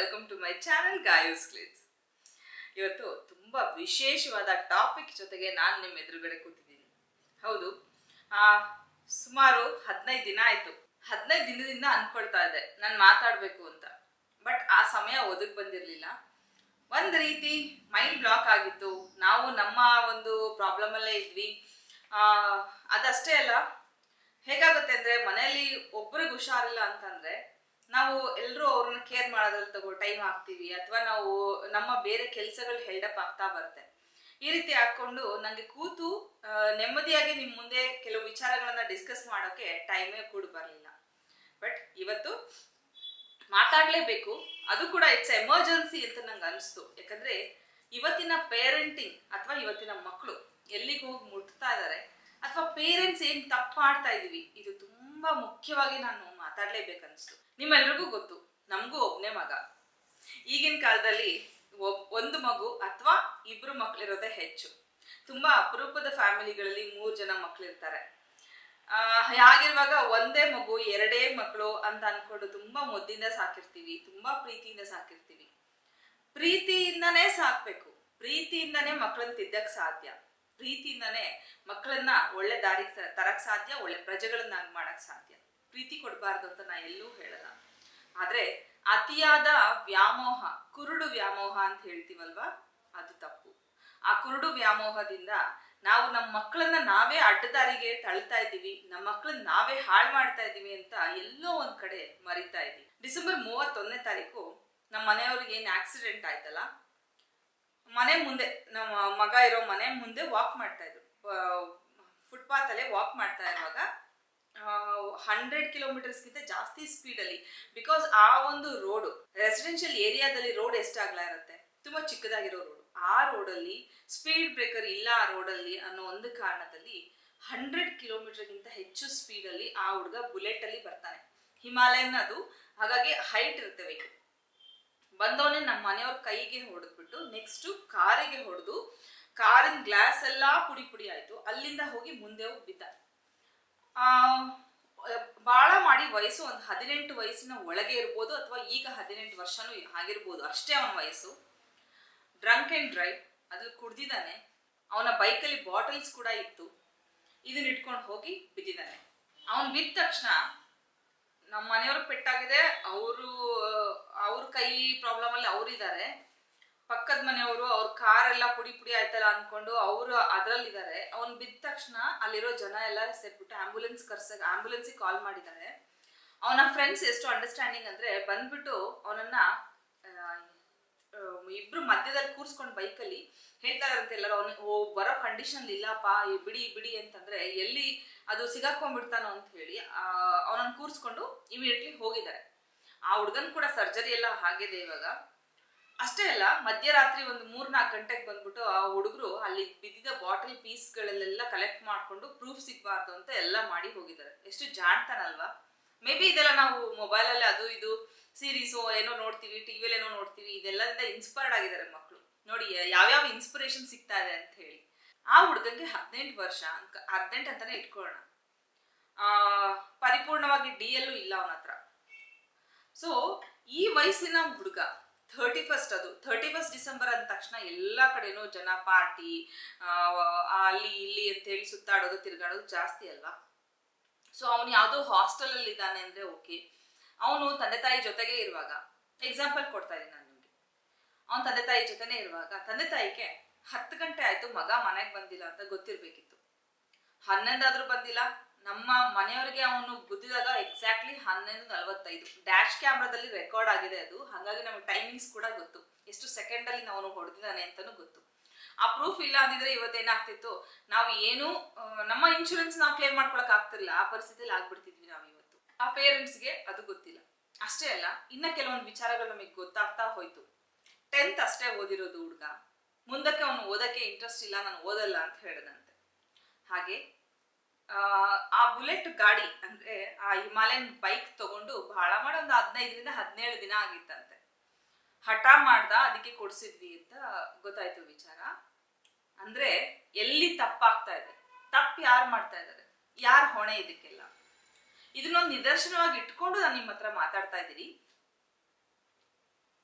Welcome to my channel ಗಾಯೋಸ್ ಕ್ಲಿಟ್ಸ್ ಇವತ್ತು ತುಂಬ ವಿಶೇಷವಾದ ಟಾಪಿಕ್ ಜೊತೆಗೆ ನಾನು ನಿಮ್ಮ ಎದುರುಗಡೆ ಕೂತಿದ್ದೀನಿ. ಹೌದು. ಸುಮಾರು ಹದಿನೈದು ದಿನ ಆಯಿತು. ಹದಿನೈದು ದಿನದಿಂದ ಅನ್ಕೊಳ್ತಾ ಇದ್ದೆ, ನಾನು ಮಾತಾಡಬೇಕು ಅಂತ. ಬಟ್ ಆ ಸಮಯ ಒದಗಿ ಬಂದಿರಲಿಲ್ಲ. ಒಂದು ರೀತಿ ಮೈಂಡ್ ಬ್ಲಾಕ್ ಆಗಿತ್ತು. ನಾವು ನಮ್ಮ ಒಂದು ಪ್ರಾಬ್ಲಮಲ್ಲೇ ಇದ್ವಿ. ಅದಷ್ಟೇ ಅಲ್ಲ. ಹೇಗಾಗುತ್ತೆ ಅಂದರೆ ಮನೆಯಲ್ಲಿ ಒಬ್ರಿಗೆ ಹುಷಾರಿಲ್ಲ ಅಂತಂದ್ರೆ ನಾವು ಎಲ್ಲರೂ ಅವ್ರನ್ನ ಕೇರ್ ಮಾಡೋದ್ರಲ್ಲಿ ತಗೋ ಟೈಮ್ ಹಾಕ್ತೀವಿ ಅಥವಾ ನಾವು ನಮ್ಮ ಬೇರೆ ಕೆಲಸಗಳು ಹೆಲ್ಡಪ್ ಆಗ್ತಾ ಬರುತ್ತೆ. ಈ ರೀತಿ ಹಾಕೊಂಡು ನನಗೆ ಕೂತು ನೆಮ್ಮದಿಯಾಗಿ ನಿಮ್ಮ ಮುಂದೆ ಕೆಲವು ವಿಚಾರಗಳನ್ನ ಡಿಸ್ಕಸ್ ಮಾಡೋಕೆ ಟೈಮೇ ಕೂಡ ಬರಲಿಲ್ಲ. ಬಟ್ ಇವತ್ತು ಮಾತಾಡಲೇಬೇಕು. ಅದು ಕೂಡ ಇಟ್ಸ್ ಎಮರ್ಜೆನ್ಸಿ ಅಂತ ನಂಗೆ ಅನಿಸ್ತು. ಯಾಕಂದ್ರೆ ಇವತ್ತಿನ ಪೇರೆಂಟಿಂಗ್ ಅಥವಾ ಇವತ್ತಿನ ಮಕ್ಕಳು ಎಲ್ಲಿಗೆ ಹೋಗಿ ಮುಟ್ತಾ ಇದ್ದಾರೆ ಅಥವಾ ಪೇರೆಂಟ್ಸ್ ಏನ್ ತಪ್ಪು ಮಾಡ್ತಾ ಇದೀವಿ, ಇದು ತುಂಬಾ ಮುಖ್ಯವಾಗಿ ನಾನು ಮಾತಾಡ್ಲೇಬೇಕನ್ನಿಸ್ತು ನಿಮ್ಮೆಲ್ರಿಗೂ ಗೊತ್ತು ನಮಗೂ ಒಬ್ಬನೇ ಮಗ. ಈಗಿನ ಕಾಲದಲ್ಲಿ ಒಂದು ಮಗು ಅಥವಾ ಇಬ್ಬರು ಮಕ್ಳಿರೋದೇ ಹೆಚ್ಚು. ತುಂಬಾ ಅಪರೂಪದ ಫ್ಯಾಮಿಲಿಗಳಲ್ಲಿ ಮೂರು ಜನ ಮಕ್ಳಿರ್ತಾರೆ. ಆ, ಹಾಗಿರುವಾಗ ಒಂದೇ ಮಗು ಎರಡೇ ಮಕ್ಕಳು ಅಂತ ಅನ್ಕೊಂಡು ತುಂಬಾ ಮುದ್ದಿಂದ ಸಾಕಿರ್ತೀವಿ ತುಂಬಾ ಪ್ರೀತಿಯಿಂದ ಸಾಕಿರ್ತೀವಿ. ಪ್ರೀತಿಯಿಂದನೇ ಸಾಕ್ಬೇಕು. ಪ್ರೀತಿಯಿಂದನೇ ಮಕ್ಕಳನ್ನ ತಿದ್ದಕ್ ಸಾಧ್ಯ. ಪ್ರೀತಿಯಿಂದನೇ ಮಕ್ಕಳನ್ನ ಒಳ್ಳೆ ದಾರಿ ತರಕ್ ಸಾಧ್ಯ ಒಳ್ಳೆ ಪ್ರಜೆಗಳನ್ನಾಗಿ ಮಾಡಕ್ ಸಾಧ್ಯ. ಪ್ರೀತಿ ಕೊಡಬಾರ್ದು ಅಂತ ನಾ ಎಲ್ಲೂ ಹೇಳಲ್ಲ. ಆದ್ರೆ ಅತಿಯಾದ ವ್ಯಾಮೋಹ, ಕುರುಡು ವ್ಯಾಮೋಹ ಅಂತ ಹೇಳ್ತೀವಲ್ವಾ? ಅದು ತಪ್ಪು. ಆ ಕುರುಡು ವ್ಯಾಮೋಹದಿಂದ ನಾವು ನಮ್ಮ ಮಕ್ಕಳನ್ನ ನಾವೇ ಅಡ್ಡದಾರಿಗೆ ತಳ್ತಾ ಇದ್ದೀವಿ, ನಮ್ಮ ಮಕ್ಕಳನ್ನ ನಾವೇ ಹಾಳು ಮಾಡ್ತಾ ಇದ್ದೀವಿ ಅಂತ ಎಲ್ಲೋ ಒಂದ್ ಕಡೆ ಮರಿತಾ ಇದ್ದೀವಿ. ಡಿಸೆಂಬರ್ ಮೂವತ್ತೊಂದನೇ ತಾರೀಕು ನಮ್ಮ ಮನೆಯವ್ರಿಗೆ ಏನು ಆಕ್ಸಿಡೆಂಟ್ ಆಯ್ತಲ್ಲ? ಮನೆ ಮುಂದೆ, ನಮ್ಮ ಮಗ ಇರೋ ಮನೆ ಮುಂದೆ ವಾಕ್ ಮಾಡ್ತಾ ಇದ್ರು. ಫುಟ್ಪಾತ್ ಅಲ್ಲೇ ವಾಕ್ ಮಾಡ್ತಾ ಇರುವಾಗ ಹಂಡ್ರೆಡ್ ಕಿಲೋಮೀಟರ್ಸ್ಗಿಂತ ಜಾಸ್ತಿ ಸ್ಪೀಡಲ್ಲಿ ಬಿಕಾಸ್ ಆ ಒಂದು ರೋಡು ರೆಸಿಡೆನ್ಷಿಯಲ್ ಏರಿಯಾದಲ್ಲಿ ರೋಡ್ ಎಷ್ಟಾಗ್ಲಾ ಇರುತ್ತೆ? ತುಂಬಾ ಚಿಕ್ಕದಾಗಿರೋ ರೋಡ್ ಆ ರೋಡಲ್ಲಿ ಸ್ಪೀಡ್ ಬ್ರೇಕರ್ ಇಲ್ಲ ಆ ರೋಡಲ್ಲಿ ಅನ್ನೋ ಒಂದು ಕಾರಣದಲ್ಲಿ ಹಂಡ್ರೆಡ್ ಕಿಲೋಮೀಟರ್ಗಿಂತ ಹೆಚ್ಚು ಸ್ಪೀಡಲ್ಲಿ ಆ ಹುಡುಗ ಬುಲೆಟ್ ಅಲ್ಲಿ ಬರ್ತಾನೆ. ಹಿಮಾಲಯನ್ ಅದು. ಹಾಗಾಗಿ ಹೈಟ್ ಇರುತ್ತೆ ವೆಹಿಕಲ್ ಬಂದವನೇ ನಮ್ಮ ಮನೆಯವ್ರ ಕೈಗೆ ಹೊಡೆದ್ಬಿಟ್ಟು ನೆಕ್ಸ್ಟ್ ಕಾರಿಗೆ ಹೊಡೆದು, ಕಾರಿನ ಗ್ಲಾಸ್ ಎಲ್ಲ ಪುಡಿ ಪುಡಿ ಆಯ್ತು. ಅಲ್ಲಿಂದ ಹೋಗಿ ಮುಂದೆ ಹೋಗಿ ಬಿದ್ದ. ಬಾಳ ಮಾಡಿ ವಯಸ್ಸು ಒಂದು ಹದಿನೆಂಟು ವಯಸ್ಸಿನ ಒಳಗೆ ಇರ್ಬೋದು ಅಥವಾ ಈಗ ಹದಿನೆಂಟು ವರ್ಷನೂ ಆಗಿರ್ಬೋದು. ಅಷ್ಟೇ ಅವನ ವಯಸ್ಸು. ಡ್ರಂಕ್ ಅಂಡ್ ಡ್ರೈವ್ ಅದು ಕುಡ್ದಿದ್ದಾನೆ. ಅವನ ಬೈಕಲ್ಲಿ ಬಾಟಲ್ಸ್ ಕೂಡ ಇತ್ತು. ಇದನ್ನ ಇಟ್ಕೊಂಡು ಹೋಗಿ ಬಿದ್ದಿದ್ದಾನೆ. ಅವನ್ ಬಿದ್ದ ತಕ್ಷಣ ನಮ್ಮ ಮನೆಯವ್ರಿಗೆ ಪೆಟ್ಟಾಗಿದೆ. ಅವರು, ಅವ್ರ ಕೈ ಪ್ರಾಬ್ಲಮ್ ಅಲ್ಲಿ ಅವ್ರಿದ್ದಾರೆ. ಪಕ್ಕದ ಮನೆಯವರು ಅವ್ರ ಕಾರ್ ಎಲ್ಲ ಪುಡಿ ಪುಡಿ ಆಯ್ತಲ್ಲ ಅನ್ಕೊಂಡು ಅವರು ಅದ್ರಲ್ಲಿದ್ದಾರೆ ಅವ್ನು ಬಿದ್ದ ತಕ್ಷಣ ಅಲ್ಲಿರೋ ಜನ ಎಲ್ಲ ಸೇರ್ಬಿಟ್ಟು ಆಂಬುಲೆನ್ಸ್ ಕರ್ಸಕ್ ಆಂಬುಲೆನ್ಸ್ ಕಾಲ್ ಮಾಡಿದ್ದಾರೆ ಅವನ ಫ್ರೆಂಡ್ಸ್ ಎಷ್ಟು ಅಂಡರ್ಸ್ಟ್ಯಾಂಡಿಂಗ್ ಅಂದ್ರೆ ಬಂದ್ಬಿಟ್ಟು ಅವನನ್ನ ಇಬ್ರು ಮಧ್ಯದಲ್ಲಿ ಕೂರಿಸ್ಕೊಂಡು ಬೈಕಲ್ಲಿ ಹೇಳ್ತಾ ಇರಂತೆ ಎಲ್ಲರೂ, ಅವನು, ಓ, ಬರೋ ಕಂಡೀಷನ್ ಇಲ್ಲಪ್ಪ ಬಿಡಿ ಬಿಡಿ ಅಂತಂದ್ರೆ ಎಲ್ಲಿ ಅದು ಸಿಗಾಕೊಂಡ್ಬಿಡ್ತಾನೋ ಅಂತ ಹೇಳಿ ಅವನನ್ನ ಕೂರ್ಸ್ಕೊಂಡು ಇಮಿಡಿಯೇಟ್ಲಿ ಹೋಗಿದ್ದಾರೆ ಆ ಹುಡುಗನ್ ಕೂಡ ಸರ್ಜರಿ ಎಲ್ಲ ಆಗಿದೆ ಇವಾಗ. ಅಷ್ಟೇ ಅಲ್ಲ, ಮಧ್ಯರಾತ್ರಿ ಒಂದು ಮೂರ್ನಾಲ್ಕು ಗಂಟೆಗೆ ಬಂದ್ಬಿಟ್ಟು ಆ ಹುಡುಗರು ಅಲ್ಲಿ ಬಿದ್ದಿದ್ದ ಬಾಟಲ್ ಪೀಸ್ಗಳಲ್ಲೆಲ್ಲ ಕಲೆಕ್ಟ್ ಮಾಡ್ಕೊಂಡು ಪ್ರೂಫ್ ಸಿಗ್ಬಾರ್ದು ಅಂತ ಎಲ್ಲ ಮಾಡಿ ಹೋಗಿದ್ದಾರೆ. ಎಷ್ಟು ಜಾಣ್ತಾನಲ್ವಾ? ಮೇ ಬಿ ಇದೆಲ್ಲ ನಾವು ಮೊಬೈಲಲ್ಲಿ ಅದು ಇದು ಸೀರೀಸು ಏನೋ ನೋಡ್ತೀವಿ ಟಿವಿಯಲ್ಲಿ ಏನೋ ನೋಡ್ತೀವಿ, ಇದೆಲ್ಲದಿಂದ ಇನ್ಸ್ಪೈರ್ಡ್ ಆಗಿದ್ದಾರೆ ಮಕ್ಕಳು ನೋಡಿ, ಯಾವ್ಯಾವ ಇನ್ಸ್ಪಿರೇಷನ್ ಸಿಗ್ತಾ ಇದೆ ಅಂತ ಹೇಳಿ. ಆ ಹುಡುಗಂಗೆ ಹದಿನೆಂಟು ವರ್ಷ ಹದಿನೆಂಟು ಅಂತಾನೆ ಇಟ್ಕೊಳ್ಳೋಣ. ಪರಿಪೂರ್ಣವಾಗಿ ಡಿ ಎಲ್ಲೂ ಇಲ್ಲ ಅವನ ಹತ್ರ. ಸೊ ಈ ವಯಸ್ಸಿನ ಹುಡುಗ ಥರ್ಟಿ ಫಸ್ಟ್ ಅದು. ಥರ್ಟಿ ಫಸ್ಟ್ ಡಿಸೆಂಬರ್ ಅಂದ ತಕ್ಷಣ ಎಲ್ಲ ಕಡೆನೂ ಜನ ಪಾರ್ಟಿ ಅಲ್ಲಿ ಇಲ್ಲಿ ಅಂತ ಹೇಳಿ ಸುತ್ತಾಡೋದು, ತಿರುಗಾಡೋದು ಜಾಸ್ತಿ ಅಲ್ವಾ? ಸೊ ಅವನು ಯಾವುದೋ ಹಾಸ್ಟೆಲ್ ಅಲ್ಲಿ ಇದ್ದಾನೆ ಅಂದ್ರೆ ಓಕೆ ಅವನು ತಂದೆ ತಾಯಿ ಜೊತೆಗೆ ಇರುವಾಗ ಎಕ್ಸಾಂಪಲ್ ಕೊಡ್ತಾ ಇದ್ದೀನಿ ನಾನು ನಿಮಗೆ. ಅವನ ತಂದೆ ತಾಯಿ ಜೊತೆನೆ ಇರುವಾಗ, ತಂದೆ ತಾಯಿಗೆ ಹತ್ತು ಗಂಟೆ ಆಯ್ತು ಮಗ ಮನೆಗೆ ಬಂದಿಲ್ಲ ಅಂತ ಗೊತ್ತಿರ್ಬೇಕಿತ್ತು. ಹನ್ನೊಂದಾದ್ರೂ ಬಂದಿಲ್ಲ ನಮ್ಮ ಮನೆಯವರಿಗೆ ಅವನು ಗುದ್ದಿದಾಗ ಎಕ್ಸಾಕ್ಟ್ಲಿ ಹನ್ನೊಂದು ನಲವತ್ತೈದು. ಡ್ಯಾಶ್ ಕ್ಯಾಮ್ರಾದಲ್ಲಿ ರೆಕಾರ್ಡ್ ಆಗಿದೆ ಅದು. ಹಾಗಾಗಿ ನಮಗೆ ಟೈಮಿಂಗ್ಸ್ ಕೂಡ ಗೊತ್ತು. ಎಷ್ಟು ಸೆಕೆಂಡ್ ಅಲ್ಲಿ ನಾವು ಹೊಡೆದಿದ್ದಾನೆ ಅಂತಾನು ಗೊತ್ತು. ಆ ಪ್ರೂಫ್ ಇಲ್ಲ ಅಂದಿದ್ರೆ ಇವತ್ತೇನಾಗ್ತಿತ್ತು? ನಾವು ಏನು ನಮ್ಮ ಇನ್ಶೂರೆನ್ಸ್ ನಾವು ಕ್ಲೇಮ್ ಮಾಡ್ಕೊಳಕ್ ಆಗ್ತಿರ್ಲಿಲ್ಲ. ಆ ಪರಿಸ್ಥಿತಿಯಲ್ಲಿ ಆಗ್ಬಿಡ್ತಿದ್ವಿ ನಾವು ಇವತ್ತು. ಆ ಪೇರೆಂಟ್ಸ್ಗೆ ಅದು ಗೊತ್ತಿಲ್ಲ. ಅಷ್ಟೇ ಅಲ್ಲ, ಇನ್ನ ಕೆಲವೊಂದು ವಿಚಾರಗಳು ನಮಗೆ ಗೊತ್ತಾಗ್ತಾ ಹೋಯ್ತು. ಟೆಂತ್ ಅಷ್ಟೇ ಓದಿರೋದು ಹುಡುಗ. ಮುಂದಕ್ಕೆ ಅವನು ಓದಕ್ಕೆ ಇಂಟ್ರೆಸ್ಟ್ ಇಲ್ಲ, ನಾನು ಓದಲ್ಲ ಅಂತ ಹೇಳಿದಂತೆ. ಹಾಗೆ ಆ, ಬುಲೆಟ್ ಗಾಡಿ ಅಂದ್ರೆ ಆ ಹಿಮಾಲಯನ್ ಬೈಕ್ ತಗೊಂಡು ಬಹಳ ಮಾಡ ಒಂದು ಹದಿನೈದರಿಂದ ಹದಿನೇಳು ದಿನ ಆಗಿತ್ತಂತೆ. ಹಠ ಮಾಡ್ದ ಅದಕ್ಕೆ ಕೊಡ್ಸಿದ್ವಿ ಅಂತ ಗೊತ್ತಾಯ್ತು ವಿಚಾರ. ಅಂದ್ರೆ ಎಲ್ಲಿ ತಪ್ಪಾಗ್ತಾ ಇದೆ? ತಪ್ಪು ಯಾರು ಮಾಡ್ತಾ ಇದ್ದಾರೆ ಯಾರು ಹೊಣೆ ಇದಕ್ಕೆಲ್ಲ? ಇದನ್ನೊಂದು ನಿದರ್ಶನವಾಗಿ ಇಟ್ಕೊಂಡು ನಾನು ನಿಮ್ಮ ಹತ್ರ ಮಾತಾಡ್ತಾ ಇದ್ದೀನಿ.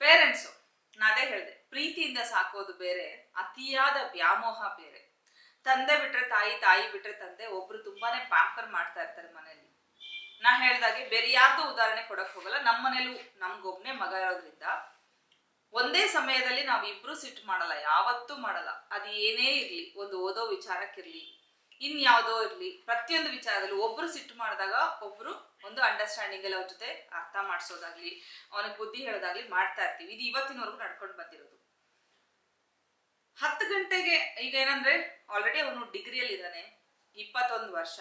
ಪೇರೆಂಟ್ಸು ನಾದೇ ಹೇಳಿದೆ ಪ್ರೀತಿಯಿಂದ ಸಾಕೋದು ಬೇರೆ ಅತಿಯಾದ ವ್ಯಾಮೋಹ ಬೇರೆ. ತಂದೆ ಬಿಟ್ರೆ ತಾಯಿ ತಾಯಿ ಬಿಟ್ರೆ ತಂದೆ, ಒಬ್ರು ತುಂಬಾನೇ ಪ್ಯಾಂಪರ್ ಮಾಡ್ತಾ ಇರ್ತಾರೆ ಮನೆಯಲ್ಲಿ. ನಾ ಹೇಳ್ದಾಗೆ ಬೇರೆ ಯಾರ್ದು ಉದಾಹರಣೆ ಕೊಡಕ್ ಹೋಗಲ್ಲ. ನಮ್ಮ ಮನೇಲೂ ನಮ್ಗೊಬ್ನೇ ಮಗ ಇರೋದ್ರಿಂದ ಒಂದೇ ಸಮಯದಲ್ಲಿ ನಾವು ಇಬ್ರು ಸಿಟ್ಟು ಮಾಡಲ್ಲ, ಯಾವತ್ತೂ ಮಾಡಲ್ಲ. ಅದು ಏನೇ ಇರ್ಲಿ, ಒಂದು ಓದೋ ವಿಚಾರಕ್ಕಿರ್ಲಿ ಇನ್ಯಾವುದೋ ಇರ್ಲಿ, ಪ್ರತಿಯೊಂದು ವಿಚಾರದಲ್ಲಿ ಒಬ್ರು ಸಿಟ್ಟು ಮಾಡಿದಾಗ ಒಬ್ರು ಒಂದು ಅಂಡರ್ಸ್ಟ್ಯಾಂಡಿಂಗ್ ಅಲ್ಲಿ ಅವ್ರ ಜೊತೆ ಅರ್ಥ ಮಾಡಿಸೋದಾಗ್ಲಿ, ಅವನಿಗೆ ಬುದ್ಧಿ ಹೇಳೋದಾಗ್ಲಿ ಮಾಡ್ತಾ ಇರ್ತೀವಿ. ಇದು ಇವತ್ತಿನವರೆಗೂ ನಡ್ಕೊಂಡು ಬಂದಿರೋದು. ಹತ್ತು ಗಂಟೆಗೆ, ಈಗ ಏನಂದ್ರೆ ಆಲ್ರೆಡಿ ಅವನು ಡಿಗ್ರಿಯಲ್ಲಿ ಇದ್ದಾನೆ. ಇಪ್ಪತ್ತೊಂದು ವರ್ಷ.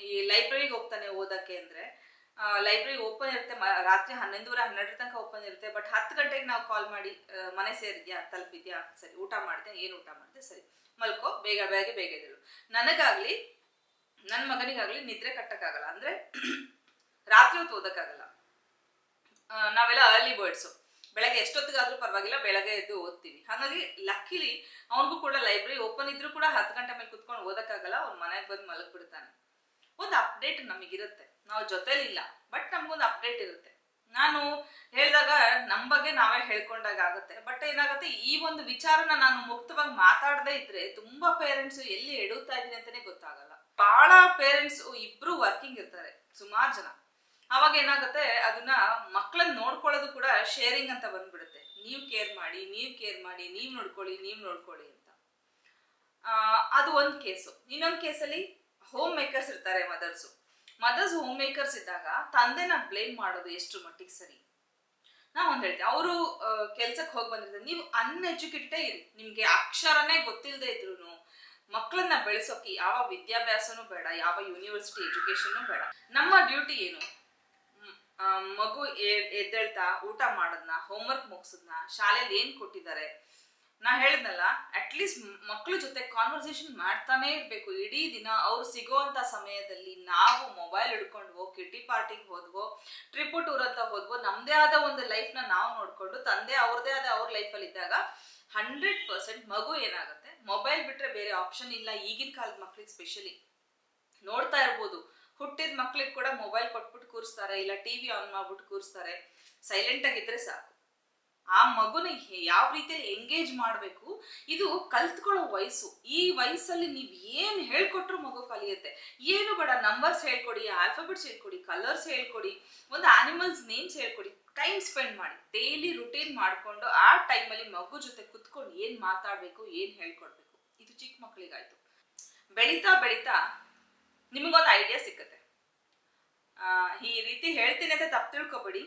ಈ ಲೈಬ್ರರಿಗೆ ಹೋಗ್ತಾನೆ ಓದಕ್ಕೆ ಅಂದ್ರೆ. ಲೈಬ್ರರಿ ಓಪನ್ ಇರುತ್ತೆ ರಾತ್ರಿ ಹನ್ನೊಂದುವರೆ ಹನ್ನೆರಡರ ತನಕ ಓಪನ್ ಇರುತ್ತೆ. ಬಟ್ ಹತ್ತು ಗಂಟೆಗೆ ನಾವು ಕಾಲ್ ಮಾಡಿ ಮನೆ ಸೇರಿದ್ಯಾ, ತಲುಪಿದ್ಯಾ? ಸರಿ, ಊಟ ಮಾಡಿದೆ, ಏನು ಊಟ ಮಾಡಿದೆ? ಸರಿ. ಮಲ್ಕೋ, ಬೇಗ ಬೇಗ ಬೇಗ ಎದ್ದೇಳು. ನನಗಾಗ್ಲಿ ನನ್ನ ಮಗನಿಗಾಗ್ಲಿ ನಿದ್ರೆ ಕಟ್ಟಕ್ಕಾಗಲ್ಲ. ಅಂದ್ರೆ, ರಾತ್ರಿ ಹೊತ್ತು ಓದಕ್ಕಾಗಲ್ಲ. ನಾವೆಲ್ಲ ಅರ್ಲಿ ಬರ್ಡ್ಸು ಬೆಳಗ್ಗೆ ಎಷ್ಟೊತ್ತಿಗಾದ್ರೂ ಪರವಾಗಿಲ್ಲ, ಬೆಳಗ್ಗೆ ಎದ್ದು ಓದ್ತೀವಿ ಹಾಗಾಗಿ ಲಕ್ಕಿಲಿ ಅವನಿಗೂ ಕೂಡ ಲೈಬ್ರರಿ ಓಪನ್ ಇದ್ರೂ ಕೂಡ ಹತ್ತು ಗಂಟೆ ಮೇಲೆ ಕುತ್ಕೊಂಡು ಓದಕ್ಕಾಗಲ್ಲ, ಅವ್ನ ಮನೆಗೆ ಬಂದು ಮಲಗ್ಬಿಡ್ತಾನೆ. ಒಂದು ಅಪ್ಡೇಟ್ ನಮಗಿರುತ್ತೆ. ನಾವು ಜೊತೆಲಿಲ್ಲ ಬಟ್ ನಮ್ಗೊಂದು ಅಪ್ಡೇಟ್ ಇರುತ್ತೆ. ನಾನು ಹೇಳಿದಾಗ ನಮ್ಮ ಬಗ್ಗೆ ನಾವೇ ಹೇಳ್ಕೊಂಡಾಗ ಆಗುತ್ತೆ. ಬಟ್ ಏನಾಗುತ್ತೆ, ಈ ಒಂದು ವಿಚಾರನ ನಾನು ಮುಕ್ತವಾಗಿ ಮಾತಾಡದೇ ಇದ್ರೆ ತುಂಬಾ ಪೇರೆಂಟ್ಸ್ ಎಲ್ಲಿ ಎಡುತ್ತಾ ಇದೀನಿ ಅಂತಾನೆ ಗೊತ್ತಾಗಲ್ಲ. ಬಹಳ ಪೇರೆಂಟ್ಸ್ ಇಬ್ರು ವರ್ಕಿಂಗ್ ಇರ್ತಾರೆ, ಸುಮಾರು ಜನ. ಅವಾಗ ಏನಾಗುತ್ತೆ, ಅದನ್ನ ಮಕ್ಕಳನ್ನ ನೋಡ್ಕೊಳ್ಳೋದು ಕೂಡ ಶೇರಿಂಗ್ ಅಂತ ಬಂದ್ಬಿಡುತ್ತೆ. ನೀವು ಕೇರ್ ಮಾಡಿ, ನೀವು ಕೇರ್ ಮಾಡಿ, ನೀವು ನೋಡ್ಕೊಳ್ಳಿ ನೀವು ನೋಡ್ಕೊಳ್ಳಿ ಅಂತ. ಅದು ಒಂದು ಕೇಸು ಇನ್ನೊಂದು ಕೇಸಲ್ಲಿ ಹೋಮ್ ಮೇಕರ್ಸ್ ಇರ್ತಾರೆ ಮದರ್ಸು ಮದರ್ಸ್ ಹೋಮ್ ಮೇಕರ್ಸ್ ಇದ್ದಾಗ ತಂದೆನ ಬ್ಲೇಮ್ ಮಾಡೋದು ಎಷ್ಟು ಮಟ್ಟಿಗೆ ಸರಿ. ನಾ ಒಂದು ಹೇಳ್ತೀನಿ ಅವರು ಕೆಲ್ಸಕ್ಕೆ ಹೋಗಿ ಬಂದಿರ್ತಾರೆ ನೀವು ಅನ್ಎಜುಕೇಟೆಡೇ ಇರಿ. ನಿಮಗೆ ಅಕ್ಷರನೇ ಗೊತ್ತಿಲ್ಲದೆ ಇದ್ರು ಮಕ್ಕಳನ್ನ ಬೆಳೆಸೋಕೆ ಯಾವ ವಿದ್ಯಾಭ್ಯಾಸನೂ ಬೇಡ, ಯಾವ ಯೂನಿವರ್ಸಿಟಿ ಎಜುಕೇಶನ್ ಬೇಡ. ನಮ್ಮ ಡ್ಯೂಟಿ ಏನು? ಮಗು ಎದ್ದೇಳ್ತಾ ಊಟ ಮಾಡೋದ್ನ ಹೋಮ್ವರ್ಕ್ ಮುಗಿಸೋದ್ನ ಶಾಲೆಯಲ್ಲಿ ಏನು ಕೊಟ್ಟಿದ್ದಾರೆ? ನಾ ಹೇಳಿದ್ನಲ್ಲ ಅಟ್ಲೀಸ್ಟ್ ಮಕ್ಕಳ ಜೊತೆ ಕಾನ್ವರ್ಸೇಷನ್ ಮಾಡ್ತಾನೆ ಇರಬೇಕು. ಇಡೀ ದಿನ ಅವ್ರು ಸಿಗೋವಂಥ ಸಮಯದಲ್ಲಿ ನಾವು ಮೊಬೈಲ್ ಹಿಡ್ಕೊಂಡ್ವೋ ಕಿಟ್ಟಿ ಪಾರ್ಟಿಗೆ ಹೋದ್ವೋ ಟ್ರಿಪ್ ಟೂರ್ ಅಂತ ಹೋದ್ವೋ ನಮ್ಮದೇ ಆದ ಒಂದು ಲೈಫ್ನ ನಾವು ನೋಡಿಕೊಂಡು, ತಂದೆ ಅವ್ರದೇ ಆದ ಅವ್ರ ಲೈಫಲ್ಲಿ ಇದ್ದಾಗ ಹಂಡ್ರೆಡ್ ಪರ್ಸೆಂಟ್ ಮಗು ಏನಾಗುತ್ತೆ? ಮೊಬೈಲ್ ಬಿಟ್ಟರೆ ಬೇರೆ ಆಪ್ಷನ್ ಇಲ್ಲ ಈಗಿನ ಕಾಲದ ಮಕ್ಳಿಗೆ ಸ್ಪೆಷಲಿ ನೋಡ್ತಾ ಇರ್ಬೋದು. ಹುಟ್ಟಿದ ಮಕ್ಳಿಗೆ ಕೂಡ ಮೊಬೈಲ್ ಕೊಟ್ಬಿಟ್ಟು ಕೂರಿಸ್ತಾರೆ, ಇಲ್ಲ ಟಿವಿ ಆನ್ ಮಾಡ್ಬಿಟ್ಟು ಕೂರಿಸ್ತಾರೆ. ಸೈಲೆಂಟ್ ಆಗಿದ್ರೆ ಸಾಕು. ಆ ಮಗುನ ಯಾವ ರೀತಿಯಲ್ಲಿ ಎಂಗೇಜ್ ಮಾಡಬೇಕು, ಇದು ಕಲ್ತ್ಕೊಳ್ಳೋ ವಯಸ್ಸು. ಈ ವಯಸ್ಸಲ್ಲಿ ನೀವು ಏನು ಹೇಳ್ಕೊಟ್ರು ಮಗು ಕಲಿಯುತ್ತೆ? ಏನು ಬೇಡ ನಂಬರ್ಸ್ ಹೇಳ್ಕೊಡಿ ಆಲ್ಫಾಬೆಟ್ಸ್ ಹೇಳ್ಕೊಡಿ ಕಲರ್ಸ್ ಹೇಳ್ಕೊಡಿ, ಒಂದು ಆನಿಮಲ್ಸ್ ನೇಮ್ಸ್ ಹೇಳ್ಕೊಡಿ ಟೈಮ್ ಸ್ಪೆಂಡ್ ಮಾಡಿ. ಡೈಲಿ ರುಟೀನ್ ಮಾಡಿಕೊಂಡು ಆ ಟೈಮಲ್ಲಿ ಮಗು ಜೊತೆ ಕುತ್ಕೊಂಡು ಏನು ಮಾತಾಡಬೇಕು, ಏನು ಹೇಳ್ಕೊಡ್ಬೇಕು? ಇದು ಚಿಕ್ಕ ಮಕ್ಕಳಿಗಾಯ್ತು ಬೆಳೀತಾ ಬೆಳೀತಾ ನಿಮಗೊಂದು ಐಡಿಯಾ ಸಿಕ್ಕತ್ತೆ. ಈ ರೀತಿ ಹೇಳ್ತೀನಿ ಅಂತ ತಪ್ಪು ತಿಳ್ಕೊಬೇಡಿ.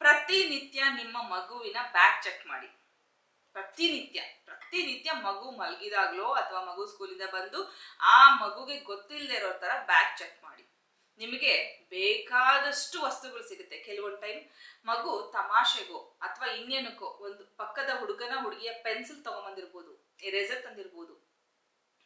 ಪ್ರತಿನಿತ್ಯ ನಿಮ್ಮ ಮಗುವಿನ ಬ್ಯಾಗ್ ಚೆಕ್ ಮಾಡಿ. ಪ್ರತಿನಿತ್ಯ ಪ್ರತಿನಿತ್ಯ ಮಗು ಮಲಗಿದಾಗ್ಲೋ ಅಥವಾ ಮಗು ಸ್ಕೂಲಿಂದ ಬಂದು ಆ ಮಗುಗೆ ಗೊತ್ತಿಲ್ಲದೆ ಇರೋ ತರ ಬ್ಯಾಗ್ ಚೆಕ್ ಮಾಡಿ. ನಿಮಗೆ ಬೇಕಾದಷ್ಟು ವಸ್ತುಗಳು ಸಿಗುತ್ತೆ. ಕೆಲವೊಂದು ಟೈಮ್ ಮಗು ತಮಾಷೆಗೋ ಅಥವಾ ಇನ್ನೇನಕ್ಕೋ ಒಂದು ಪಕ್ಕದ ಹುಡುಗನ ಹುಡುಗಿಯ ಪೆನ್ಸಿಲ್ ತಗೊಂಬಂದಿರ್ಬೋದು ಎರೇಸರ್ ತಂದಿರ್ಬೋದು.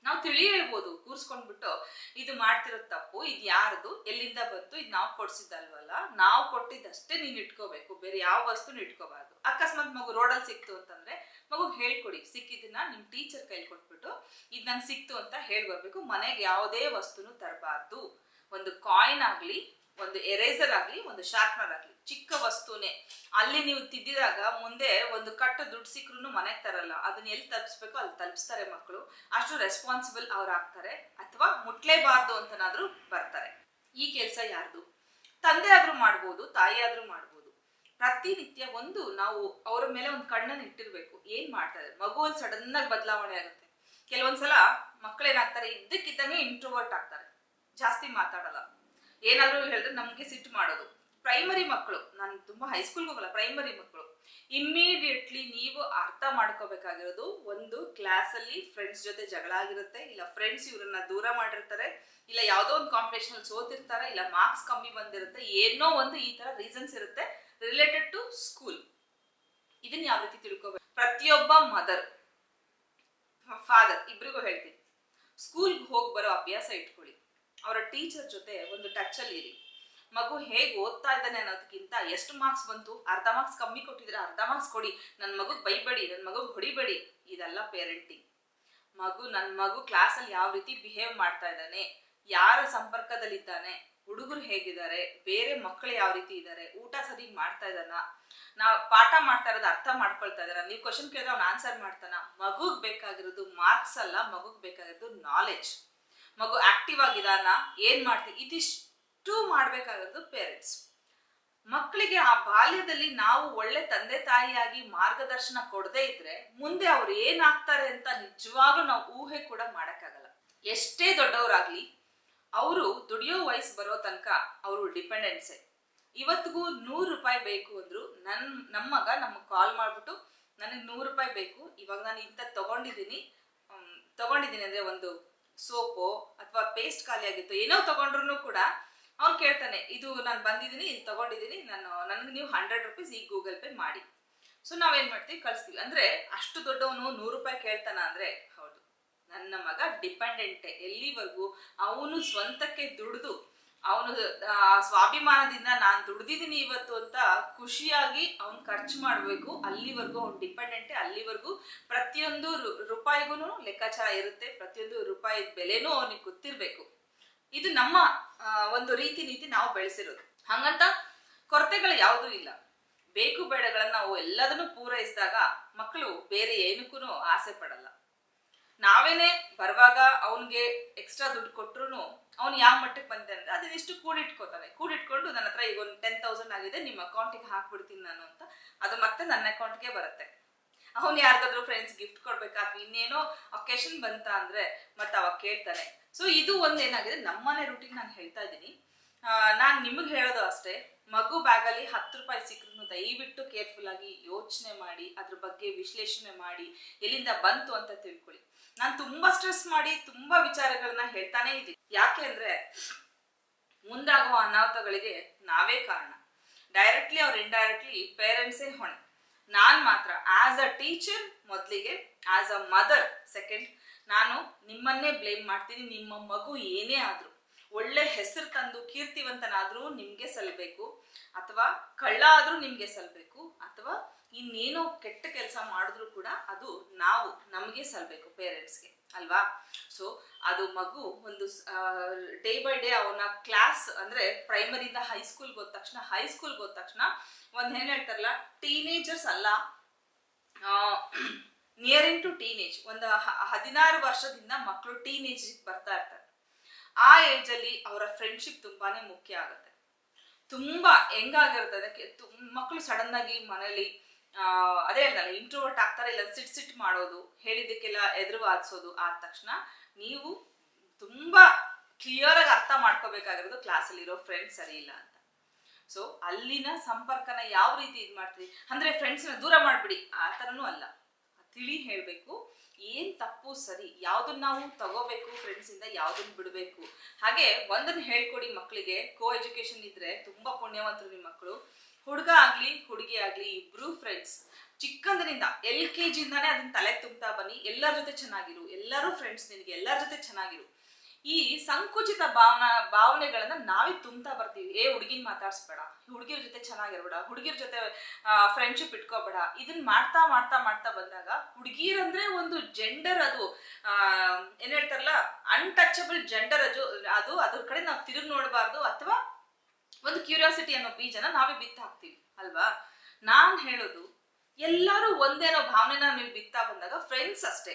ನಾವು ತಿಳಿ ಹೇಳ್ಬೋದು ಕೂರ್ಸ್ಕೊಂಡ್ಬಿಟ್ಟು ಇದು ಮಾಡ್ತಿರೋ ತಪ್ಪು, ಇದು ಯಾರ್ದು, ಎಲ್ಲಿಂದ ಬಂತು, ಇದು ನಾವು ಕೊಡ್ಸಿದ್ದಲ್ವಲ್ಲ, ನಾವು ಕೊಟ್ಟಿದ್ದಷ್ಟೇ ನೀನು ಇಟ್ಕೋಬೇಕು, ಬೇರೆ ಯಾವ ವಸ್ತುನ ಇಟ್ಕೋಬಾರ್ದು. ಅಕಸ್ಮಾತ್ ಮಗು ರೋಡಲ್ಲಿ ಸಿಕ್ತು ಅಂತಂದ್ರೆ ಮಗು ಹೇಳ್ಕೊಡಿ, ಸಿಕ್ಕಿದ್ದನ್ನ ನಿಮ್ ಟೀಚರ್ ಕೈಲಿ ಕೊಟ್ಬಿಟ್ಟು ಇದು ನಂಗೆ ಸಿಕ್ತು ಅಂತ ಹೇಳಿ ಬರಬೇಕು ಮನೆಗೆ ಯಾವುದೇ ವಸ್ತುನು ತರಬಾರ್ದು. ಒಂದು ಕಾಯಿನ್ ಆಗ್ಲಿ ಒಂದು ಎರೇಸರ್ ಆಗಲಿ, ಒಂದು ಶಾರ್ಪ್ನರ್ ಆಗಲಿ, ಚಿಕ್ಕ ವಸ್ತುನೇ. ಅಲ್ಲಿ ನೀವು ತಿದ್ದಿದಾಗ ಮುಂದೆ ಒಂದು ಕಟ್ಟು ದುಡ್ಡು ಸಿಕ್ಕರೂ ಮನೆಗೆ ತರಲ್ಲ. ಅದನ್ನ ಎಲ್ಲಿ ತಲುಪಿಸ್ಬೇಕು ಅಲ್ಲಿ ತಲುಪಿಸ್ತಾರೆ ಮಕ್ಕಳು ಅಷ್ಟು ರೆಸ್ಪಾನ್ಸಿಬಲ್ ಅವ್ರು ಆಗ್ತಾರೆ ಅಥವಾ ಮುಟ್ಲೇಬಾರ್ದು ಅಂತನಾದರೂ ಬರ್ತಾರೆ. ಈ ಕೆಲಸ ಯಾರ್ದು? ತಂದೆ ಆದ್ರೂ ಮಾಡ್ಬೋದು, ತಾಯಿ ಆದ್ರೂ ಮಾಡ್ಬೋದು. ಪ್ರತಿನಿತ್ಯ ಒಂದು ನಾವು ಅವ್ರ ಮೇಲೆ ಒಂದು ಕಣ್ಣನ್ನು ಇಟ್ಟಿರ್ಬೇಕು. ಏನ್ ಮಾಡ್ತಾರೆ? ಮಗುವಲ್ಲಿ ಸಡನ್ ಆಗಿ ಬದಲಾವಣೆ ಆಗುತ್ತೆ. ಕೆಲವೊಂದ್ಸಲ ಮಕ್ಕಳೇನಾಗ್ತಾರೆ ಇದ್ದಕ್ಕಿದ್ದಂಗೆ ಇಂಟ್ರೋವರ್ಟ್ ಆಗ್ತಾರೆ. ಜಾಸ್ತಿ ಮಾತಾಡಲ್ಲ. ಏನಾದ್ರೂ ಹೇಳಿದ್ರೆ ನಮಗೆ ಸಿಟ್ಟು ಮಾಡೋದು. ಪ್ರೈಮರಿ ಮಕ್ಕಳು, ನಾನು ತುಂಬಾ ಹೈಸ್ಕೂಲ್ಗೆ ಹೋಗಲ್ಲ ಪ್ರೈಮರಿ ಮಕ್ಕಳು. ಇಮ್ಮಿಡಿಯೇಟ್ಲಿ ನೀವು ಅರ್ಥ ಮಾಡ್ಕೋಬೇಕಾಗಿರೋದು ಒಂದು ಕ್ಲಾಸಲ್ಲಿ ಫ್ರೆಂಡ್ಸ್ ಜೊತೆ ಜಗಳ ಆಗಿರುತ್ತೆ, ಇಲ್ಲ ಫ್ರೆಂಡ್ಸ್ ಇವರನ್ನ ದೂರ ಮಾಡಿರ್ತಾರೆ, ಇಲ್ಲ ಯಾವುದೋ ಒಂದು ಕಾಂಪಿಟೇಷನ್ ಅಲ್ಲಿ ಸೋತಿರ್ತಾರೆ, ಇಲ್ಲ ಮಾರ್ಕ್ಸ್ ಕಮ್ಮಿ ಬಂದಿರುತ್ತೆ, ಏನೋ ಒಂದು ಈ ತರ ರೀಸನ್ಸ್ ಇರುತ್ತೆ ರಿಲೇಟೆಡ್ ಟು ಸ್ಕೂಲ್ ಇದನ್ನ ಯಾವ ರೀತಿ ತಿಳ್ಕೋಬೇಕು? ಪ್ರತಿಯೊಬ್ಬ ಮದರ್ ಫಾದರ್ ಇಬ್ರಿಗೂ ಹೇಳ್ತೀನಿ. ಸ್ಕೂಲ್ಗೆ ಹೋಗಿ ಬರೋ ಅಭ್ಯಾಸ ಇಟ್ಕೊಳ್ಳಿ. ಅವರ ಟೀಚರ್ ಜೊತೆ ಒಂದು ಟಚ್ ಅಲ್ಲಿ ಇರಿ. ಮಗು ಹೇಗೆ ಓದ್ತಾ ಇದ್ದಾನೆ ಅನ್ನೋದಕ್ಕಿಂತ ಎಷ್ಟು ಮಾರ್ಕ್ಸ್ ಬಂತು? ಅರ್ಧ ಮಾರ್ಕ್ಸ್ ಕಮ್ಮಿ ಕೊಟ್ಟಿದ್ರೆ ಅರ್ಧ ಮಾರ್ಕ್ಸ್ ಕೊಡಿ. ನನ್ನ ಮಗುಗೆ ಬೈಬೇಡಿ ನನ್ನ ಮಗುಗೆ ಹೊಡಿಬೇಡಿ. ಇದೆಲ್ಲ ಪೇರೆಂಟಿಂಗ್ ಮಗು ನನ್ನ ಮಗು ಕ್ಲಾಸಲ್ಲಿ ಯಾವ ರೀತಿ ಬಿಹೇವ್ ಮಾಡ್ತಾ ಇದ್ದಾನೆ? ಯಾರ ಸಂಪರ್ಕದಲ್ಲಿದ್ದಾನೆ? ಹುಡುಗರು ಹೇಗಿದ್ದಾರೆ? ಬೇರೆ ಮಕ್ಕಳು ಯಾವ ರೀತಿ ಇದ್ದಾರೆ? ಊಟ ಸರಿ ಮಾಡ್ತಾ ಇದ್ದಾನ? ನಾವು ಪಾಠ ಮಾಡ್ತಾ ಇರೋದು ಅರ್ಥ ಮಾಡ್ಕೊಳ್ತಾ ಇದ್ದಾರ? ನೀವು ಕ್ವಶನ್ ಕೇಳಿದ್ರೆ ಅವ್ನು ಆನ್ಸರ್ ಮಾಡ್ತಾನ? ಮಗುಗ್ ಬೇಕಾಗಿರೋದು ಮಾರ್ಕ್ಸ್ ಅಲ್ಲ, ಮಗುಗ್ ಬೇಕಾಗಿರೋದು ನಾಲೆಡ್ಜ್ ಮಗು ಆಕ್ಟಿವ್ ಆಗಿದಾನ, ಏನ್ ಮಾಡ್ತೀವಿ ಇದಿಷ್ಟು ಮಾಡ್ಬೇಕಾಗದು ಪೇರೆಂಟ್ಸ್ ಮಕ್ಕಳಿಗೆ ಆ ಬಾಲ್ಯದಲ್ಲಿ ನಾವು ಒಳ್ಳೆ ತಂದೆ ತಾಯಿಯಾಗಿ ಮಾರ್ಗದರ್ಶನ ಕೊಡದೇ ಇದ್ರೆ ಮುಂದೆ ಅವ್ರು ಏನಾಗ್ತಾರೆ ಅಂತ ನಿಜವಾಗ್ಲೂ ನಾವು ಊಹೆ ಕೂಡ ಮಾಡಕ್ಕಾಗಲ್ಲ. ಎಷ್ಟೇ ದೊಡ್ಡವರಾಗ್ಲಿ, ಅವರು ದುಡಿಯೋ ವಯಸ್ಸು ಬರೋ ತನಕ ಅವರು ಡಿಪೆಂಡೆನ್ಸೆ ಇವತ್ತಿಗೂ ನೂರು ರೂಪಾಯಿ ಬೇಕು ಅಂದ್ರು ನನ್ ನಮ್ಮ ಮಗ ನಮಗೆ ಕಾಲ್ ಮಾಡ್ಬಿಟ್ಟು, ನನಗೆ ನೂರು ರೂಪಾಯಿ ಬೇಕು, ಇವಾಗ ನಾನು ಇಂಥ ತಗೊಂಡಿದ್ದೀನಿ ತಗೊಂಡಿದ್ದೀನಿ ಅಂದ್ರೆ ಒಂದು ಸೋಪು ಅಥವಾ ಪೇಸ್ಟ್ ಖಾಲಿಯಾಗಿತ್ತು, ಏನೋ ತಗೊಂಡ್ರು ಕೂಡ ಅವ್ನು ಕೇಳ್ತಾನೆ, ಇದು ನಾನು ಬಂದಿದ್ದೀನಿ ಇದು ತಗೊಂಡಿದ್ದೀನಿ, ನಾನು, ನನಗೆ ನೀವು ಹಂಡ್ರೆಡ್ ರುಪೀಸ್ ಈಗ ಗೂಗಲ್ ಪೇ ಮಾಡಿ. ಸೊ ನಾವೇನ್ ಮಾಡ್ತೀವಿ, ಕಳಿಸ್ತೀವಿ. ಅಂದ್ರೆ ಅಷ್ಟು ದೊಡ್ಡವನು ನೂರು ರೂಪಾಯಿ ಕೇಳ್ತಾನ ಅಂದ್ರೆ, ಹೌದು. ನನ್ನ ಮಗ ಡಿಪೆಂಡೆಂಟೆ ಎಲ್ಲಿವರೆಗೂ ಅವನು ಸ್ವಂತಕ್ಕೆ ದುಡಿದು ಅವನು ಸ್ವಾಭಿಮಾನದಿಂದ ನಾನು ದುಡ್ದಿದ್ದೀನಿ ಇವತ್ತು ಅಂತ ಖುಷಿಯಾಗಿ ಅವ್ನು ಖರ್ಚು ಮಾಡಬೇಕು. ಅಲ್ಲಿವರೆಗೂ ಅವ್ನು ಡಿಪೆಂಡೆಂಟೆ ಅಲ್ಲಿವರೆಗೂ ಪ್ರತಿಯೊಂದು ರೂಪಾಯಿಗೂ ಲೆಕ್ಕಾಚಾರ ಇರುತ್ತೆ. ಪ್ರತಿಯೊಂದು ರೂಪಾಯಿ ಬೆಲೆನೂ ಅವನಿಗೆ ಗೊತ್ತಿರಬೇಕು. ಇದು ನಮ್ಮ ಒಂದು ರೀತಿ ನೀತಿ ನಾವು ಬೆಳೆಸಿರೋದು. ಹಂಗಂತ ಕೊರತೆಗಳು ಯಾವುದೂ ಇಲ್ಲ. ಬೇಕು ಬೇಡಗಳನ್ನ ನಾವು ಎಲ್ಲದನ್ನು ಪೂರೈಸಿದಾಗ ಮಕ್ಕಳು ಬೇರೆ ಏನಕ್ಕೂ ಆಸೆ ಪಡಲ್ಲ. ನಾವೇನೆ ಬರುವಾಗ ಅವನಿಗೆ ಎಕ್ಸ್ಟ್ರಾ ದುಡ್ಡು ಕೊಟ್ರು ಅವ್ನು ಯಾವ ಮಟ್ಟಕ್ಕೆ ಬಂದೆ ಅಂದ್ರೆ ಅದನ್ನಿಷ್ಟು ಕೂಡಿಟ್ಕೋತಾನೆ. ಕೂಡಿಟ್ಕೊಂಡು ನನ್ನ ಹತ್ರ ಈಗ ಒಂದು ಟೆನ್ ತೌಸಂಡ್ ಆಗಿದೆ, ನಿಮ್ಮ ಅಕೌಂಟಿಗೆ ಹಾಕ್ಬಿಡ್ತೀನಿ ನಾನು ಅಂತ. ಅದು ಮತ್ತೆ ನನ್ನ ಅಕೌಂಟ್ಗೆ ಬರುತ್ತೆ. ಅವ್ನು ಯಾರಿಗಾದ್ರೂ ಫ್ರೆಂಡ್ಸ್ ಗಿಫ್ಟ್ ಕೊಡ್ಬೇಕಾದ್ರೆ ಇನ್ನೇನೋ ಅಕೇಶನ್ ಬಂತ ಅಂದ್ರೆ ಮತ್ತೆ ಅವಾಗ ಕೇಳ್ತಾನೆ. ಸೊ ಇದು ಒಂದು ಏನಾಗಿದೆ? ನಮ್ಮನೆ ರೂಟಿಗೆ ನಾನು ಹೇಳ್ತಾ ಇದ್ದೀನಿ. ನಾನು ನಿಮಗೆ ಹೇಳೋದು ಅಷ್ಟೇ. ಮಗು ಬ್ಯಾಗಲ್ಲಿ ಹತ್ತು ರೂಪಾಯಿ ಸಿಕ್ಕರೂ ದಯವಿಟ್ಟು ಕೇರ್ಫುಲ್ ಆಗಿ ಯೋಚನೆ ಮಾಡಿ, ಅದ್ರ ಬಗ್ಗೆ ವಿಶ್ಲೇಷಣೆ ಮಾಡಿ, ಎಲ್ಲಿಂದ ಬಂತು ಅಂತ ತಿಳ್ಕೊಳ್ಳಿ. ನಾನು ತುಂಬಾ ಸ್ಟ್ರೆಸ್ ಮಾಡಿ ತುಂಬಾ ವಿಚಾರಗಳನ್ನ ಹೇಳ್ತಾನೆ ಇದ್ದೀನಿ. ಯಾಕೆ ಅಂದ್ರೆ ಮುಂದಾಗುವ ಅನಾಹುತಗಳಿಗೆ ನಾವೇ ಕಾರಣ. ಡೈರೆಕ್ಟ್ಲಿ ಅವ್ರ ಇಂಡೈರೆಕ್ಟ್ಲಿ ಪೇರೆಂಟ್ಸೇ ಹೊಣೆ. ನಾನ್ ಮಾತ್ರ ಆಸ್ ಅ ಟೀಚರ್ ಮೊದಲಿಗೆ ಆಸ್ ಅ ಮದರ್ ಸೆಕೆಂಡ್ ನಾನು ನಿಮ್ಮನ್ನೇ ಬ್ಲೇಮ್ ಮಾಡ್ತೀನಿ, ನಿಮ್ಮ ಮಗು ಏನೇ ಆದ್ರೂ. ಒಳ್ಳೆ ಹೆಸರು ತಂದು ಕೀರ್ತಿವಂತನಾದ್ರೂ ನಿಮ್ಗೆ ಸಲ್ಬೇಕು, ಅಥವಾ ಕಳ್ಳ ಆದ್ರೂ ನಿಮ್ಗೆ ಸಲ್ಬೇಕು, ಅಥವಾ ಇನ್ನೇನೋ ಕೆಟ್ಟ ಕೆಲಸ ಮಾಡಿದ್ರು ಕೂಡ ಅದು ನಾವು, ನಮಗೆ ಸಲ್ಬೇಕು ಪೇರೆಂಟ್ಸ್ಗೆ, ಅಲ್ವಾ? ಸೊ ಅದು ಮಗು ಒಂದು ಡೇ ಬೈ ಡೇ ಅವನ ಕ್ಲಾಸ್ ಅಂದ್ರೆ ಪ್ರೈಮರಿಯಿಂದ ಹೈಸ್ಕೂಲ್ಗೆ ಹೋದ ತಕ್ಷಣ ಹೈಸ್ಕೂಲ್ಗೆ ಹೋದ ತಕ್ಷಣ ಒಂದು ಏನು ಹೇಳ್ತಾರಲ್ಲ ಟೀನೇಜರ್ಸ್ ಅಲ್ಲ ನಿಯರಿಂಗ್ ಟು ಟೀನೇಜ್ ಒಂದು ಹದಿನಾರು ವರ್ಷದಿಂದ ಮಕ್ಕಳು ಟೀನೇಜ್ ಬರ್ತಾ ಇರ್ತಾರೆ. ಆ ಏಜ್ ಅಲ್ಲಿ ಅವರ ಫ್ರೆಂಡ್ಶಿಪ್ ತುಂಬಾನೇ ಮುಖ್ಯ ಆಗುತ್ತೆ. ತುಂಬಾ ಹೆಂಗಾಗಿರುತ್ತೆ ಅದಕ್ಕೆ ಮಕ್ಕಳು ಸಡನ್ ಆಗಿ ಮನೇಲಿ ಅದೇ ಅಲ್ಲ ಇಂಟ್ರೋವರ್ಟ್ ಆಗ್ತಾರೆ, ಇಲ್ಲ ಸಿಟ್ ಸಿಟ್ ಮಾಡೋದು, ಹೇಳಿದ್ದಕ್ಕೆಲ್ಲ ಎದುರು ವಾದಿಸೋದು ಆದ ತಕ್ಷಣ ನೀವು ತುಂಬಾ ಕ್ಲಿಯರ್ ಆಗಿ ಅರ್ಥ ಮಾಡ್ಕೋಬೇಕಾಗಿರೋದು ಕ್ಲಾಸಲ್ಲಿರೋ ಫ್ರೆಂಡ್ಸ್ ಸರಿ ಇಲ್ಲ ಅಂತ. ಸೊ ಅಲ್ಲಿನ ಸಂಪರ್ಕನ ಯಾವ ರೀತಿ ಇದು ಮಾಡ್ತೀರಿ? ಅಂದ್ರೆ ಫ್ರೆಂಡ್ಸ್ನ ದೂರ ಮಾಡ್ಬಿಡಿ, ಆ ಥರನೂ ಅಲ್ಲ. ತಿಳಿ ಹೇಳಬೇಕು, ಏನ್ ತಪ್ಪು ಸರಿ ಯಾವ್ದನ್ನ ನಾವು ತಗೋಬೇಕು ಫ್ರೆಂಡ್ಸ್ ಇಂದ ಯಾವ್ದನ್ನ ಬಿಡಬೇಕು. ಹಾಗೆ ಒಂದನ್ನ ಹೇಳ್ಕೊಡಿ ಮಕ್ಕಳಿಗೆ ಕೋ ಎಜುಕೇಶನ್ ಇದ್ರೆ ತುಂಬಾ ಪುಣ್ಯವಂತರು ನಿಮ್ಮ ಮಕ್ಕಳು ಹುಡುಗ ಆಗ್ಲಿ, ಹುಡುಗಿ ಆಗ್ಲಿ, ಇಬ್ರು ಫ್ರೆಂಡ್ಸ್ ಚಿಕ್ಕಂದಿನಿಂದ ಎಲ್ ಕೆ ಜಿಂದಾನೇ ಅದನ್ನ ತಲೆ ತುಂಬ್ತಾ ಬನ್ನಿ. ಎಲ್ಲರ ಜೊತೆ ಚೆನ್ನಾಗಿರು. ಎಲ್ಲರೂ ಫ್ರೆಂಡ್ಸ್ ನಿನಗೆ. ಎಲ್ಲರ ಜೊತೆ ಚೆನ್ನಾಗಿರು. ಈ ಸಂಕುಚಿತ ಭಾವನಾ, ಭಾವನೆಗಳನ್ನ ನಾವೇ ತುಂಬ್ತಾ ಬರ್ತೀವಿ. ಏ, ಹುಡುಗಿನ ಮಾತಾಡ್ಸ್ಬೇಡ. ಹುಡುಗಿರ ಜೊತೆ ಚೆನ್ನಾಗಿರ್ಬೇಡ. ಹುಡುಗಿರ ಜೊತೆ ಫ್ರೆಂಡ್ಶಿಪ್ ಇಟ್ಕೋಬೇಡ. ಇದನ್ನ ಮಾಡ್ತಾ ಮಾಡ್ತಾ ಮಾಡ್ತಾ ಬಂದಾಗ ಹುಡುಗಿರಂದ್ರೆ ಒಂದು ಜೆಂಡರ್ ಅದು. ಏನ್ ಹೇಳ್ತಾರಲ್ಲ? ಅನ್ಟಚಬಲ್ ಜೆಂಡರ್ ಅದು. ಅದು, ಅದ್ರ ಕಡೆ ನಾವು ತಿರುಗಿ ನೋಡಬಾರ್ದು. ಅಥವಾ ಒಂದು ಕ್ಯೂರಿಯಾಸಿಟಿ ಅನ್ನೋ ಬೀಜನ ನಾವೇ ಬಿತ್ತ ಹಾಕ್ತೀವಿ, ಅಲ್ವಾ? ನಾನ್ ಹೇಳೋದು, ಎಲ್ಲರೂ ಒಂದೇನೋ ಭಾವನೆನ ನೀವು ಬಿತ್ತಾ ಬಂದಾಗ ಫ್ರೆಂಡ್ಸ್ ಅಷ್ಟೇ.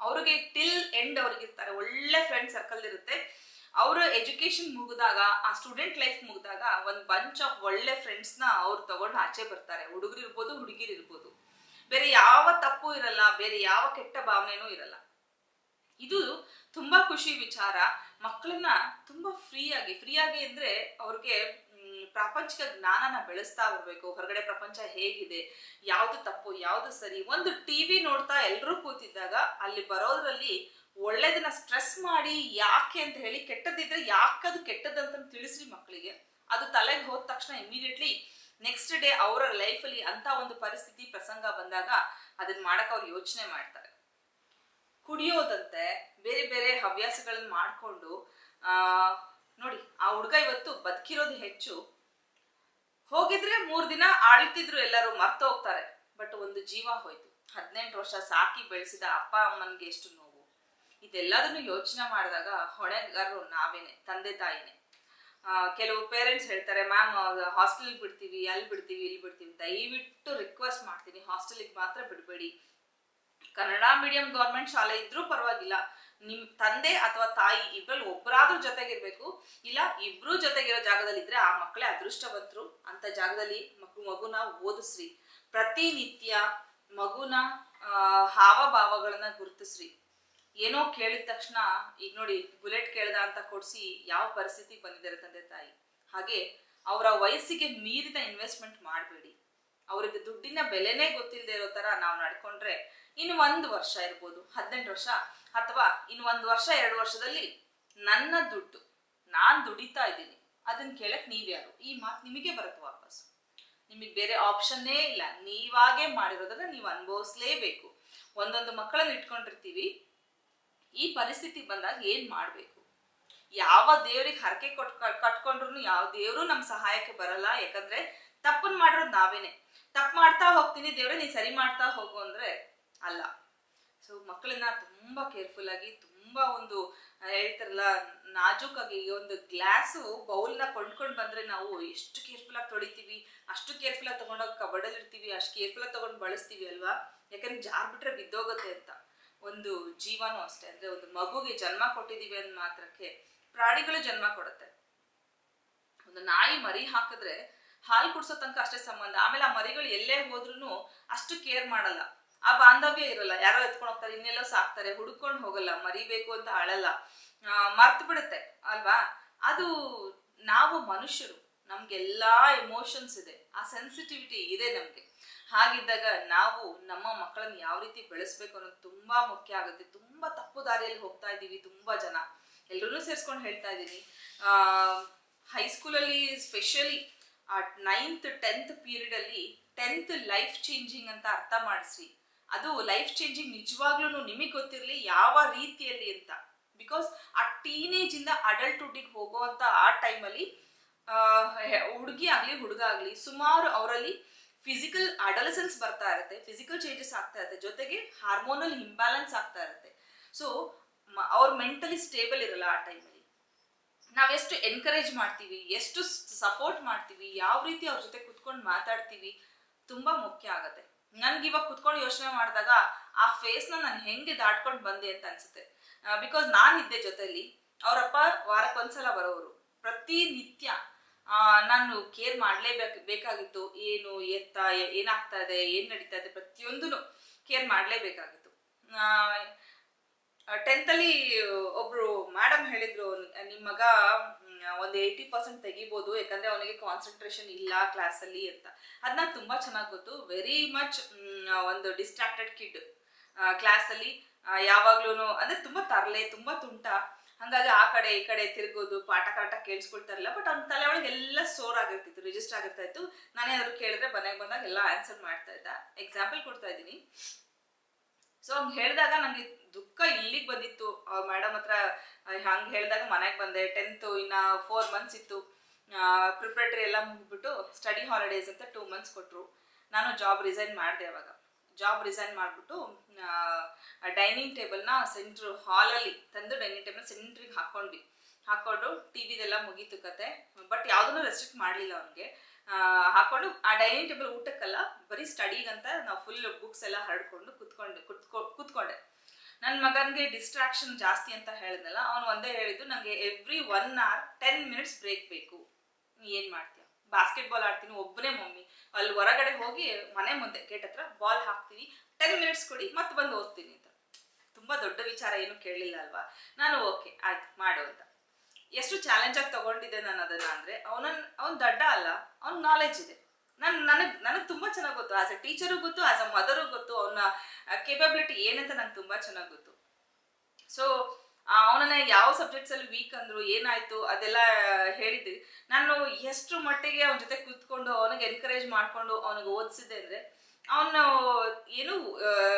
ಅವ್ರಿಗೆ ಟಿಲ್ ಎಂಡ್ ಅವ್ರಿಗಿರ್ತಾರೆ ಒಳ್ಳೆ ಫ್ರೆಂಡ್ ಸರ್ಕಲ್ ಇರುತ್ತೆ. ಅವರ ಎಜುಕೇಶನ್ ಮುಗಿದಾಗ, ಆ ಸ್ಟೂಡೆಂಟ್ ಲೈಫ್ ಮುಗಿದಾಗ ಒಂದು ಬಂಚ್ ಆಫ್ ಒಳ್ಳೆ ಫ್ರೆಂಡ್ಸ್ನ ಅವ್ರು ತಗೊಂಡು ಆಚೆ ಬರ್ತಾರೆ. ಹುಡುಗರು ಇರ್ಬೋದು, ಹುಡುಗಿರು ಇರ್ಬೋದು. ಬೇರೆ ಯಾವ ತಪ್ಪು ಇರಲ್ಲ, ಬೇರೆ ಯಾವ ಕೆಟ್ಟ ಭಾವನೆನೂ ಇರಲ್ಲ. ಇದು ತುಂಬಾ ಖುಷಿ ವಿಚಾರ. ಮಕ್ಕಳನ್ನ ತುಂಬಾ ಫ್ರೀ ಆಗಿ ಫ್ರೀ ಆಗಿ ಅಂದ್ರೆ ಅವ್ರಿಗೆ ಪ್ರಾಪಂಚಿಕ ಜ್ಞಾನನ ಬೆಳೆಸ್ತಾ ಬರ್ಬೇಕು ಹೊರಗಡೆ ಪ್ರಪಂಚ ಹೇಗಿದೆ, ಯಾವ್ದು ತಪ್ಪು, ಯಾವ್ದು ಸರಿ. ಒಂದು ಟಿವಿ ನೋಡ್ತಾ ಎಲ್ಲರೂ ಕೂತಿದ್ದಾಗ ಅಲ್ಲಿ ಬರೋದ್ರಲ್ಲಿ ಒಳ್ಳೇದನ್ನ ಸ್ಟ್ರೆಸ್ ಮಾಡಿ ಯಾಕೆ ಅಂತ ಹೇಳಿ ಕೆಟ್ಟದಿದ್ರೆ ಯಾಕದು ಕೆಟ್ಟದಂತ ತಿಳಿಸ್ರಿ ಮಕ್ಕಳಿಗೆ. ಅದು ತಲೆಗೆ ಹೋದ ತಕ್ಷಣ ಇಮಿಡಿಯೇಟ್ಲಿ ನೆಕ್ಸ್ಟ್ ಡೇ ಅವರ ಲೈಫಲ್ಲಿ ಅಂತ ಒಂದು ಪರಿಸ್ಥಿತಿ, ಪ್ರಸಂಗ ಬಂದಾಗ ಅದನ್ನ ಮಾಡಕ್ ಅವ್ರು ಯೋಚನೆ ಮಾಡ್ತಾರೆ. ಕುಡಿಯೋದಂತೆ ಬೇರೆ ಬೇರೆ ಹವ್ಯಾಸಗಳನ್ನ ಮಾಡಿಕೊಂಡು ನೋಡಿ, ಆ ಹುಡುಗ ಇವತ್ತು ಬದುಕಿರೋದು ಹೆಚ್ಚು. ಹೋಗಿದ್ರೆ ಮೂರ್ ದಿನ ಆಳ್ತಿದ್ರು ಎಲ್ಲರೂ, ಮರ್ತ ಹೋಗ್ತಾರೆ. ಬಟ್ ಒಂದು ಜೀವ ಹೋಯ್ತು. ಹದಿನೆಂಟು ವರ್ಷ ಸಾಕಿ ಬೆಳೆಸಿದ ಅಪ್ಪ ಅಮ್ಮನ್ಗೆ ಎಷ್ಟು ನೋವು. ಇದೆಲ್ಲದನ್ನು ಯೋಚನೆ ಮಾಡಿದಾಗ ಹೊಣೆಗಾರರು ನಾವೇನೆ, ತಂದೆ ತಾಯಿನೇ. ಕೆಲವು ಪೇರೆಂಟ್ಸ್ ಹೇಳ್ತಾರೆ, ಮ್ಯಾಮ್ ಹಾಸ್ಟೆಲ್ಗೆ ಬಿಡ್ತೀವಿ, ಅಲ್ಲಿ ಬಿಡ್ತೀವಿ, ಇಲ್ಲಿ ಬಿಡ್ತೀವಿ. ದಯವಿಟ್ಟು ರಿಕ್ವೆಸ್ಟ್ ಮಾಡ್ತೀನಿ, ಹಾಸ್ಟೆಲಿಗೆ ಮಾತ್ರ ಬಿಡಬೇಡಿ. ಕನ್ನಡ ಮೀಡಿಯಂ ಗೌರ್ಮೆಂಟ್ ಶಾಲೆ ಇದ್ರೂ ಪರವಾಗಿಲ್ಲ. ನಿಮ್ ತಂದೆ ಅಥವಾ ತಾಯಿ ಇಬ್ಬರಲ್ಲಿ ಒಬ್ಬರಾದ್ರೂ ಜೊತೆಗಿರ್ಬೇಕು. ಇಲ್ಲ, ಇಬ್ರು ಜೊತೆಗಿರೋ ಜಾಗದಲ್ಲಿ ಇದ್ರೆ ಆ ಮಕ್ಕಳೇ ಅದೃಷ್ಟವಂತರು ಅಂತ ಜಾಗದಲ್ಲಿ ಮಕ್ಕಳು ಮಗುನ ಓದಿಸ್ರಿ. ಪ್ರತಿನಿತ್ಯ ಮಗುನ ಹಾವಭಾವಗಳನ್ನ ಗುರುತಿಸ್ರಿ. ಏನೋ ಕೇಳಿದ ತಕ್ಷಣ, ಈಗ ನೋಡಿ, ಬುಲೆಟ್ ಕೇಳ್ದ ಅಂತ ಕೊಡ್ಸಿ ಯಾವ ಪರಿಸ್ಥಿತಿ ಬಂದಿದ್ದಾರೆ ತಂದೆ ತಾಯಿ? ಹಾಗೆ ಅವರ ವಯಸ್ಸಿಗೆ ಮೀರಿದ ಇನ್ವೆಸ್ಟ್ಮೆಂಟ್ ಮಾಡಬೇಡಿ. ಅವ್ರಿಗೆ ದುಡ್ಡಿನ ಬೆಲೆನೇ ಗೊತ್ತಿಲ್ಲದೆ ಇರೋ ತರ ನಾವು ನಡ್ಕೊಂಡ್ರೆ ಇನ್ನು ಒಂದು ವರ್ಷ ಇರ್ಬೋದು, ಹದಿನೆಂಟು ವರ್ಷ ಅಥವಾ ಇನ್ನು ಒಂದು ವರ್ಷ, ಎರಡು ವರ್ಷದಲ್ಲಿ ನನ್ನ ದುಡ್ಡು ನಾನು ದುಡಿತಾ ಇದ್ದೀನಿ. ಅದನ್ನ ಕೇಳಕ್ ನೀವ್ಯಾರು ಈ ಮಾತು ನಿಮಗೆ ಬರುತ್ತೆ ವಾಪಸ್. ನಿಮಗೆ ಬೇರೆ ಆಪ್ಷನ್ನೇ ಇಲ್ಲ. ನೀವಾಗೇ ಮಾಡಿರೋದನ್ನ ನೀವು ಅನುಭವಿಸ್ಲೇಬೇಕು. ಒಂದೊಂದು ಮಕ್ಕಳನ್ನ ಇಟ್ಕೊಂಡಿರ್ತೀವಿ. ಈ ಪರಿಸ್ಥಿತಿ ಬಂದಾಗ ಏನ್ ಮಾಡ್ಬೇಕು? ಯಾವ ದೇವ್ರಿಗೆ ಹರಕೆ ಕೊಟ್ ಕಟ್ಕೊಂಡ್ರು ಯಾವ ದೇವ್ರು ನಮ್ ಸಹಾಯಕ್ಕೆ ಬರಲ್ಲ. ಯಾಕಂದ್ರೆ ತಪ್ಪನ್ ಮಾಡಿರೋದು ನಾವೇನೆ. ತಪ್ಪು ಮಾಡ್ತಾ ಹೋಗ್ತೀನಿ, ದೇವ್ರೆ ನೀ ಸರಿ ಮಾಡ್ತಾ ಹೋಗು ಅಂದ್ರೆ ಅಲ್ಲ. ಸೊ ಮಕ್ಕಳನ್ನ ತುಂಬಾ ಕೇರ್ಫುಲ್ ಆಗಿ, ತುಂಬಾ ಒಂದು ಹೇಳ್ತಾರಲ್ಲ, ನಾಜೂಕಾಗಿ ಈ ಒಂದು ಗ್ಲಾಸು ಬೌಲ್ನ ಕೊಂಡ್ಕೊಂಡು ಬಂದ್ರೆ ನಾವು ಎಷ್ಟು ಕೇರ್ಫುಲ್ ಆಗಿ ತೊಳಿತೀವಿ, ಅಷ್ಟು ಕೇರ್ಫುಲ್ ಆಗಿ ತಗೊಂಡೋಗಿ ಇರ್ತೀವಿ ಅಷ್ಟು ಕೇರ್ಫುಲ್ ಆಗಿ ತಗೊಂಡು ಬಳಸ್ತೀವಿ ಅಲ್ವಾ? ಯಾಕಂದ್ರೆ ಜಾರ್ ಬಿಟ್ರೆ ಬಿದ್ದೋಗುತ್ತೆ ಅಂತ. ಒಂದು ಜೀವನೂ ಅಷ್ಟೇ, ಅಂದ್ರೆ ಒಂದು ಮಗುಗೆ ಜನ್ಮ ಕೊಟ್ಟಿದೀವಿ ಅಂದ ಮಾತ್ರಕ್ಕೆ ಪ್ರಾಣಿಗಳು ಜನ್ಮ ಕೊಡುತ್ತೆ. ಒಂದು ನಾಯಿ ಮರಿ ಹಾಕಿದ್ರೆ ಹಾಲು ಕುಡಿಸೋ ತನಕ ಅಷ್ಟೇ ಸಂಬಂಧ. ಆಮೇಲೆ ಆ ಮರಿಗಳು ಎಲ್ಲೇ ಹೋದ್ರೂ ಅಷ್ಟು ಕೇರ್ ಮಾಡಲ್ಲ. ಆ ಬಾಂಧವ್ಯ ಇರಲ್ಲ. ಯಾರೋ ಎತ್ಕೊಂಡು ಹೋಗ್ತಾರೆ, ಇನ್ನೆಲ್ಲೋ ಸಾಕ್ತಾರೆ, ಹುಡುಕೊಂಡು ಹೋಗಲ್ಲ, ಮರಿಬೇಕು ಅಂತ ಅಳಲ್ಲ. ಮರ್ತು ಬಿಡುತ್ತೆ, ಅಲ್ವಾ? ಅದು ನಾವು ಮನುಷ್ಯರು, ನಮ್ಗೆಲ್ಲಾ ಎಮೋಷನ್ಸ್ ಇದೆ. ಆ ಸೆನ್ಸಿಟಿವಿಟಿ ಇದೆ ನಮ್ಗೆ. ಹಾಗಿದ್ದಾಗ ನಾವು ನಮ್ಮ ಮಕ್ಕಳನ್ನ ಯಾವ ರೀತಿ ಬೆಳೆಸ್ಬೇಕು ಅನ್ನೋದು ತುಂಬಾ ಮುಖ್ಯ ಆಗುತ್ತೆ. ತುಂಬಾ ತಪ್ಪು ದಾರಿಯಲ್ಲಿ ಹೋಗ್ತಾ ಇದ್ದೀವಿ ತುಂಬಾ ಜನ. ಎಲ್ಲರೂ ಸೇರಿಸ್ಕೊಂಡು ಹೇಳ್ತಾ ಇದ್ದೀನಿ. ಹೈಸ್ಕೂಲಲ್ಲಿ ಸ್ಪೆಷಲಿ ಆ ನೈನ್ತ್ ಟೆಂತ್ ಪೀರಿಯಡ್ ಅಲ್ಲಿ ಟೆಂತ್ ಲೈಫ್ ಚೇಂಜಿಂಗ್ ಅಂತ ಅರ್ಥ ಮಾಡಿಸಿ ಅದು ಲೈಫ್ ಚೇಂಜಿಂಗ್ ನಿಜವಾಗ್ಲೂ ನಿಮಗೆ ಗೊತ್ತಿರಲಿ ಯಾವ ರೀತಿಯಲ್ಲಿ ಅಂತ. ಬಿಕಾಸ್ ಆ ಟೀನೇಜ್ ಇಂದ ಅಡಲ್ಟ್ಹುಡ್ಡಿಗೆ ಹೋಗುವಂತ ಆ ಟೈಮಲ್ಲಿ ಹುಡುಗಿ ಆಗಲಿ, ಹುಡುಗ ಆಗಲಿ, ಸುಮಾರು ಅವರಲ್ಲಿ ಫಿಸಿಕಲ್ ಅಡಲಸೆನ್ಸ್ ಬರ್ತಾ ಇರುತ್ತೆ ಫಿಸಿಕಲ್ ಚೇಂಜಸ್ ಆಗ್ತಾ ಇರುತ್ತೆ, ಜೊತೆಗೆ ಹಾರ್ಮೋನಲ್ ಇಂಬ್ಯಾಲೆನ್ಸ್ ಆಗ್ತಾ ಇರುತ್ತೆ. ಸೊ ಅವ್ರ ಮೆಂಟಲಿ ಸ್ಟೇಬಲ್ ಇರಲ್ಲ ಆ ಟೈಮಲ್ಲಿ ನಾವೆಷ್ಟು ಎನ್ಕರೇಜ್ ಮಾಡ್ತೀವಿ, ಎಷ್ಟು ಸಪೋರ್ಟ್ ಮಾಡ್ತೀವಿ, ಯಾವ ರೀತಿ ಅವ್ರ ಜೊತೆ ಕುತ್ಕೊಂಡು ಮಾತಾಡ್ತೀವಿ ತುಂಬಾ ಮುಖ್ಯ ಆಗತ್ತೆ. ನನ್ಗೆ ಇವಾಗ ಕುತ್ಕೊಂಡು ಯೋಚನೆ ಮಾಡಿದಾಗ ಆ ಫೇಸ್ನ ನಾನು ಹೆಂಗೆ ದಾಟ್ಕೊಂಡು ಬಂದೆ ಅಂತ ಅನ್ಸುತ್ತೆ. ಬಿಕಾಸ್ ನಾನು ಇದ್ದೆ ಜೊತೆಲಿ ಅವರಪ್ಪ ವಾರಕ್ಕೊಂದ್ಸಲ ಬರೋರು ಪ್ರತಿನಿತ್ಯ ನಾನು ಕೇರ್ ಮಾಡಲೇಬೇಕು, ಬೇಕಾಗಿತ್ತು. ಏನು, ಎತ್ತ ಏನಾಗ್ತಾ ಇದೆ, ಏನ್ ನಡೀತಾ ಇದೆ ಪ್ರತಿಯೊಂದೂ ಕೇರ್ ಮಾಡಲೇಬೇಕಾಗಿತ್ತು. ಟೆಂತಲ್ಲಿ ಒಬ್ರು ಮೇಡಮ್ ಹೇಳಿದ್ರು ನಿಮ್ಮ ಮಗ ಒಂದು ಏಯ್ಟಿ ಪರ್ಸೆಂಟ್ ತೆಗಿಬೋದು, ಯಾಕಂದ್ರೆ ಅವನಿಗೆ ಕಾನ್ಸಂಟ್ರೇಷನ್ ಇಲ್ಲ ಕ್ಲಾಸಲ್ಲಿ ಅಂತ. ಅದನ್ನ ತುಂಬಾ ಚೆನ್ನಾಗಿ ಗೊತ್ತು. ವೆರಿ ಮಚ್ ಒಂದು ಡಿಸ್ಟ್ರಾಕ್ಟೆಡ್ ಕಿಡ್ ಕ್ಲಾಸಲ್ಲಿ ಯಾವಾಗ್ಲೂ ಅಂದ್ರೆ ತುಂಬಾ ತರಲೆ, ತುಂಬಾ ತುಂಟ. ಹಂಗಾಗಿ ಆ ಕಡೆ ಈ ಕಡೆ ತಿರುಗೋದು, ಪಾಠ ಕಾಟ ಕೇಳಿಸ್ಕೊಳ್ತಾರಲ್ಲ ಬಟ್ ಅವ್ನ ತಲೆ ಒಳಗೆ ಎಲ್ಲ ಸ್ಟೋರ್ ಆಗಿರ್ತಿತ್ತು ರಿಜಿಸ್ಟರ್ ಆಗಿರ್ತಾ ಇತ್ತು. ನಾನೇನಾದ್ರು ಕೇಳಿದ್ರೆ ಮನೆಗೆ ಬಂದಾಗ ಎಲ್ಲ ಆನ್ಸರ್ ಮಾಡ್ತಾ ಇದ್ದ. ಎಕ್ಸಾಂಪಲ್ ಕೊಡ್ತಾ ಇದ್ದೀನಿ. ಸೊ ಹಂಗೆ ಹೇಳಿದಾಗ ನನಗೆ ದುಃಖ ಇಲ್ಲಿಗೆ ಬಂದಿತ್ತು. ಮೇಡಮ್ ಹತ್ರ ಹಂಗೆ ಹೇಳಿದಾಗ ಮನೆಗೆ ಬಂದೆ. ಟೆಂತ್ ಇನ್ನು ಫೋರ್ ಮಂತ್ಸ್ ಇತ್ತು. ಪ್ರಿಪ್ರೇಟರಿ ಎಲ್ಲ ಮುಗಿಬಿಟ್ಟು ಸ್ಟಡಿ ಹಾಲಿಡೇಸ್ ಅಂತ ಟೂ ಮಂತ್ಸ್ ಕೊಟ್ಟರು ನಾನು ಜಾಬ್ ರಿಸೈನ್ ಮಾಡಿದೆ ಅವಾಗ. ಜಾಬ್ ರಿಸೈನ್ ಮಾಡಿಬಿಟ್ಟು ಡೈನಿಂಗ್ ಟೇಬಲ್ನ ಸೆಂಟ್ರ್ ಹಾಲಲ್ಲಿ ತಂದು ಡೈನಿಂಗ್ ಟೇಬಲ್ ಸೆಂಟ್ರಿಗೆ ಹಾಕೊಂಡ್ವಿ. ಹಾಕೊಂಡು ಟಿ ವಿದೆಲ್ಲ ಮುಗೀತು ಕತೆ. ಬಟ್ ಯಾವುದನ್ನು ರೆಸ್ಟ್ರಿಕ್ಟ್ ಮಾಡಲಿಲ್ಲ ಅವನಿಗೆ. ಹಾಕೊಂಡು ಆ ಡೈನಿಂಗ್ ಟೇಬಲ್ ಊಟಕ್ಕಲ್ಲ ಬರೀ ಸ್ಟಡಿಗಂತ ನಾವು ಫುಲ್ ಬುಕ್ಸ್ ಎಲ್ಲ ಹರಡ್ಕೊಂಡು ಕುತ್ಕೊಂಡು, ಕುತ್ಕೊ, ಕೂತ್ಕೊಂಡೆ. ನನ್ನ ಮಗನಿಗೆ ಡಿಸ್ಟ್ರಾಕ್ಷನ್ ಜಾಸ್ತಿ ಅಂತ ಹೇಳಿದ್ನಲ್ಲ, ಅವನು ಒಂದೇ ಹೇಳಿದ್ದು ನನಗೆ every one hour ten minutes break ಬೇಕು. ಏನು ಮಾಡ್ತೀಯ? ಬಾಸ್ಕೆಟ್ ಬಾಲ್ ಆಡ್ತೀನಿ ಒಬ್ಬನೇ ಮಮ್ಮಿ. ಅಲ್ಲಿ ಹೊರಗಡೆ ಹೋಗಿ ಮನೆ ಮುಂದೆ, ಗೇಟ್ ಹತ್ರ ಬಾಲ್ ಹಾಕ್ತೀನಿ. ಟೆನ್ ಮಿನಿಟ್ಸ್ ಕೊಡಿ, ಮತ್ತೆ ಬಂದು ಓದ್ತೀನಿ. ಅಂತ. ತುಂಬಾ ದೊಡ್ಡ ವಿಚಾರ ಏನು ಕೇಳಲಿಲ್ಲ ಅಲ್ವಾ? ನಾನು ಓಕೆ ಆಯ್ತು, ಮಾಡು ಅಂತ. ಎಷ್ಟು ಚಾಲೆಂಜ್ ಆಗಿ ತಗೊಂಡಿದ್ದೆ ನಾನು ಅದನ್ನ ಅಂದ್ರೆ ಅವನ ಅವ್ನು ದಡ್ಡ ಅಲ್ಲ, ಅವ್ನ ನಾಲೆಜ್ ಇದೆ. ನನ್ ನನಗ್ ನನಗ್ ತುಂಬಾ ಚೆನ್ನಾಗಿ ಗೊತ್ತು. ಆಸ್ ಅ ಟೀಚರು ಗೊತ್ತು ಆಸ್ ಅ ಮದರು ಗೊತ್ತು, ಅವನ ಕೇಪಬಿಲಿಟಿ ಏನಂತ ನಂಗೆ ತುಂಬಾ ಚೆನ್ನಾಗಿ ಗೊತ್ತು. ಸೊ ಅವನನ್ನ ಯಾವ ಸಬ್ಜೆಕ್ಟ್ಸ್ ಅಲ್ಲಿ ವೀಕ್ ಅಂದ್ರು, ಏನಾಯ್ತು, ಅದೆಲ್ಲ ಹೇಳಿದ್ವಿ ನಾನು ಎಷ್ಟು ಮಟ್ಟಿಗೆ ಅವನ ಜೊತೆ ಕೂತ್ಕೊಂಡು, ಅವನಿಗೆ ಎನ್ಕರೇಜ್ ಮಾಡ್ಕೊಂಡು, ಅವನಿಗೆ ಓದಿಸಿದೆ ಅಂದ್ರೆ, ಅವನು, ಏನು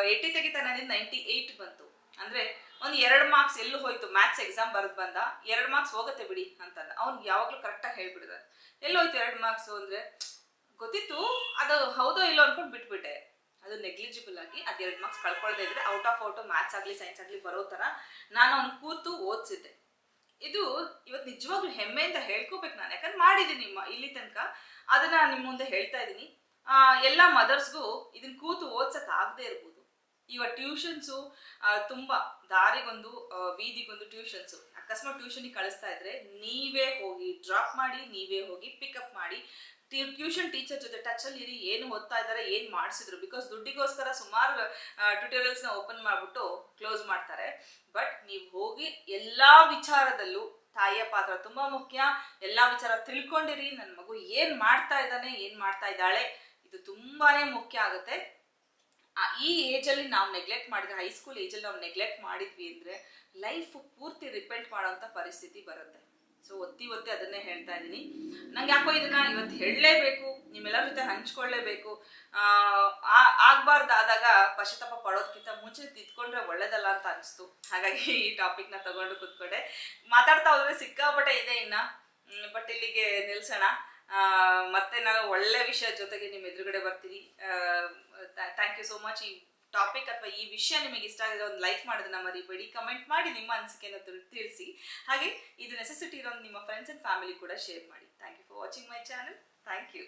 ಏಯ್ಟಿ ತೆಗಿತಾನೆ ನೈಂಟಿ ಏಯ್ಟ್ ಬಂತು. ಅಂದ್ರೆ ಒಂದ್ ಎರಡು ಮಾರ್ಕ್ಸ್ ಎಲ್ಲೂ ಹೋಯ್ತು? ಮ್ಯಾಥ್ಸ್ ಎಕ್ಸಾಮ್ ಬರೆದು ಬಂದ. ಎರಡು ಮಾರ್ಕ್ಸ್ ಹೋಗುತ್ತೆ ಬಿಡಿ ಅಂತಂದ. ಅವ್ನು ಯಾವಾಗಲೂ ಕರೆಕ್ಟಾಗಿ ಎಲ್ಲ ಹೋಯ್ತು ಎರಡು ಮಾರ್ಕ್ಸ್ ಅಂದ್ರೆ? ಗೊತ್ತಿತ್ತು. ಅದು ಹೌದೋ ಇಲ್ಲೋ ಅನ್ಕೊಂಡು ಬಿಟ್ಬಿಟ್ಟೆ. ಅದು ನೆಗ್ಲಿಜಿಬಲ್ ಆಗಿ ಅದು ಎರಡು ಮಾರ್ಕ್ಸ್ ಕಳ್ಕೊಳ್ದೇ ಇದ್ರೆ ಔಟ್ ಆಫ್ ಔಟ್ ಮ್ಯಾಥ್ಸ್ ಆಗಲಿ ಸೈನ್ಸ್ ಆಗಲಿ ಬರೋ ಥರ ನಾನು ಅವ್ನು ಕೂತು ಓದಿಸಿದ್ದೆ. ಇದು ಇವತ್ತು ನಿಜವಾಗ್ಲೂ ಹೆಮ್ಮೆ ಅಂತ ಹೇಳ್ಕೋಬೇಕು ನಾನು. ಯಾಕಂದ್ರೆ ಮಾಡಿದ್ದೀನಿ ಇಲ್ಲಿ ತನಕ. ಅದನ್ನ ನಿಮ್ಮ ಮುಂದೆ ಹೇಳ್ತಾ ಇದ್ದೀನಿ. ಎಲ್ಲ ಮದರ್ಸ್ಗೂ ಇದನ್ನ ಕೂತು ಓದ್ಸಕ್ ಆಗದೆ ಇರ್ಬೋದು. ಇವಾಗ ಟ್ಯೂಷನ್ಸು ತುಂಬ ದಾರಿಗೊಂದು ಬೀದಿಗೊಂದು ಟ್ಯೂಷನ್ಸು ಅಕಸ್ಮಾತ್ ಟ್ಯೂಷನಿಗೆ ಕಳಿಸ್ತಾ ಇದ್ರೆ ನೀವೇ ಹೋಗಿ ಡ್ರಾಪ್ ಮಾಡಿ, ನೀವೇ ಹೋಗಿ ಪಿಕಪ್ ಮಾಡಿ ಟ್ಯೂಷನ್ ಟೀಚರ್ ಜೊತೆ ಟಚಲ್ಲಿ ಇರಿ, ಏನು ಓದ್ತಾ ಇದ್ದಾರೆ, ಏನು ಮಾಡಿಸಿದ್ರು. ಬಿಕಾಸ್ ದುಡ್ಡಿಗೋಸ್ಕರ ಸುಮಾರು ಟ್ಯುಟೋರಿಯಲ್ಸ್ನ ಓಪನ್ ಮಾಡಿಬಿಟ್ಟು ಕ್ಲೋಸ್ ಮಾಡ್ತಾರೆ. ಬಟ್ ನೀವು ಹೋಗಿ ಎಲ್ಲ ವಿಚಾರದಲ್ಲೂ ತಾಯಿಯ ಪಾತ್ರ ತುಂಬಾ ಮುಖ್ಯ. ಎಲ್ಲ ವಿಚಾರ ತಿಳ್ಕೊಂಡಿರಿ. ನನ್ನ ಮಗು ಏನ್ ಮಾಡ್ತಾ ಇದ್ದಾನೆ, ಏನ್ ಮಾಡ್ತಾ ಇದ್ದಾಳೆ, ಇದು ತುಂಬಾನೇ ಮುಖ್ಯ ಆಗುತ್ತೆ. ಈ ಏಜಲ್ಲಿ ನಾವು ನೆಗ್ಲೆಕ್ಟ್ ಮಾಡಿದ್ರೆ ಹೈಸ್ಕೂಲ್ ಏಜಲ್ಲಿ ನಾವು ನೆಗ್ಲೆಕ್ಟ್ ಮಾಡಿದ್ವಿ ಅಂದ್ರೆ ಲೈಫ್ ಪೂರ್ತಿ ರಿಪೆಂಟ್ ಮಾಡೋಂಥ ಪರಿಸ್ಥಿತಿ ಬರುತ್ತೆ. ಸೊ ಒತ್ತಿ ಒತ್ತಿ ಅದನ್ನೇ ಹೇಳ್ತಾ ಇದ್ದೀನಿ. ನಂಗೆ ಯಾಕೋ ಇದನ್ನ ಇವತ್ತು ಹೇಳಲೇಬೇಕು, ನಿಮ್ಮೆಲ್ಲರ ಜೊತೆ ಹಂಚ್ಕೊಳ್ಳೇಬೇಕು. ಆಗ್ಬಾರ್ದಾದಾಗ ಪಶ್ಚಾತ್ತಾಪ ಪಡೋದಕ್ಕಿಂತ ಮುಂಚೆ ತಿದ್ಕೊಂಡ್ರೆ ಒಳ್ಳೇದಲ್ಲ ಅಂತ ಅನಿಸ್ತು. ಹಾಗಾಗಿ ಈ ಟಾಪಿಕ್ನ ತಗೊಂಡು ಕೂತ್ಕೊಂಡೆ. ಮಾತಾಡ್ತಾ ಹೋದ್ರೆ ಸಿಕ್ಕಾಪಟ್ಟೆ ಇದೆ ಇನ್ನ. ಬಟ್ ಇಲ್ಲಿಗೆ ನಿಲ್ಸೋಣ. ಮತ್ತೆ ನಾನು ಒಳ್ಳೆ ವಿಷಯ ಜೊತೆಗೆ ನಿಮ್ಮ ಎದುರುಗಡೆ ಬರ್ತೀನಿ ಥ್ಯಾಂಕ್ ಯು ಸೋ ಮಚ್ ಈ ಟಾಪಿಕ್ ಅಥವಾ ಈ ವಿಷಯ ನಿಮಗೆ ಇಷ್ಟ ಆಗಿದೆ ಒಂದು ಲೈಕ್ ಮಾಡೋದನ್ನ ಮರಿಬೇಡಿ ಕಮೆಂಟ್ ಮಾಡಿ ನಿಮ್ಮ ಅನಿಸಿಕೆಯನ್ನು ತಿಳಿಸಿ. ಹಾಗೆ, ಇದು ನೆಸೆಸಿಟಿ ಇರೋ ನಿಮ್ಮ ಫ್ರೆಂಡ್ಸ್ ಅಂಡ್ ಫ್ಯಾಮಿಲಿ ಕೂಡ ಶೇರ್ ಮಾಡಿ. Thank you for watching my channel thank you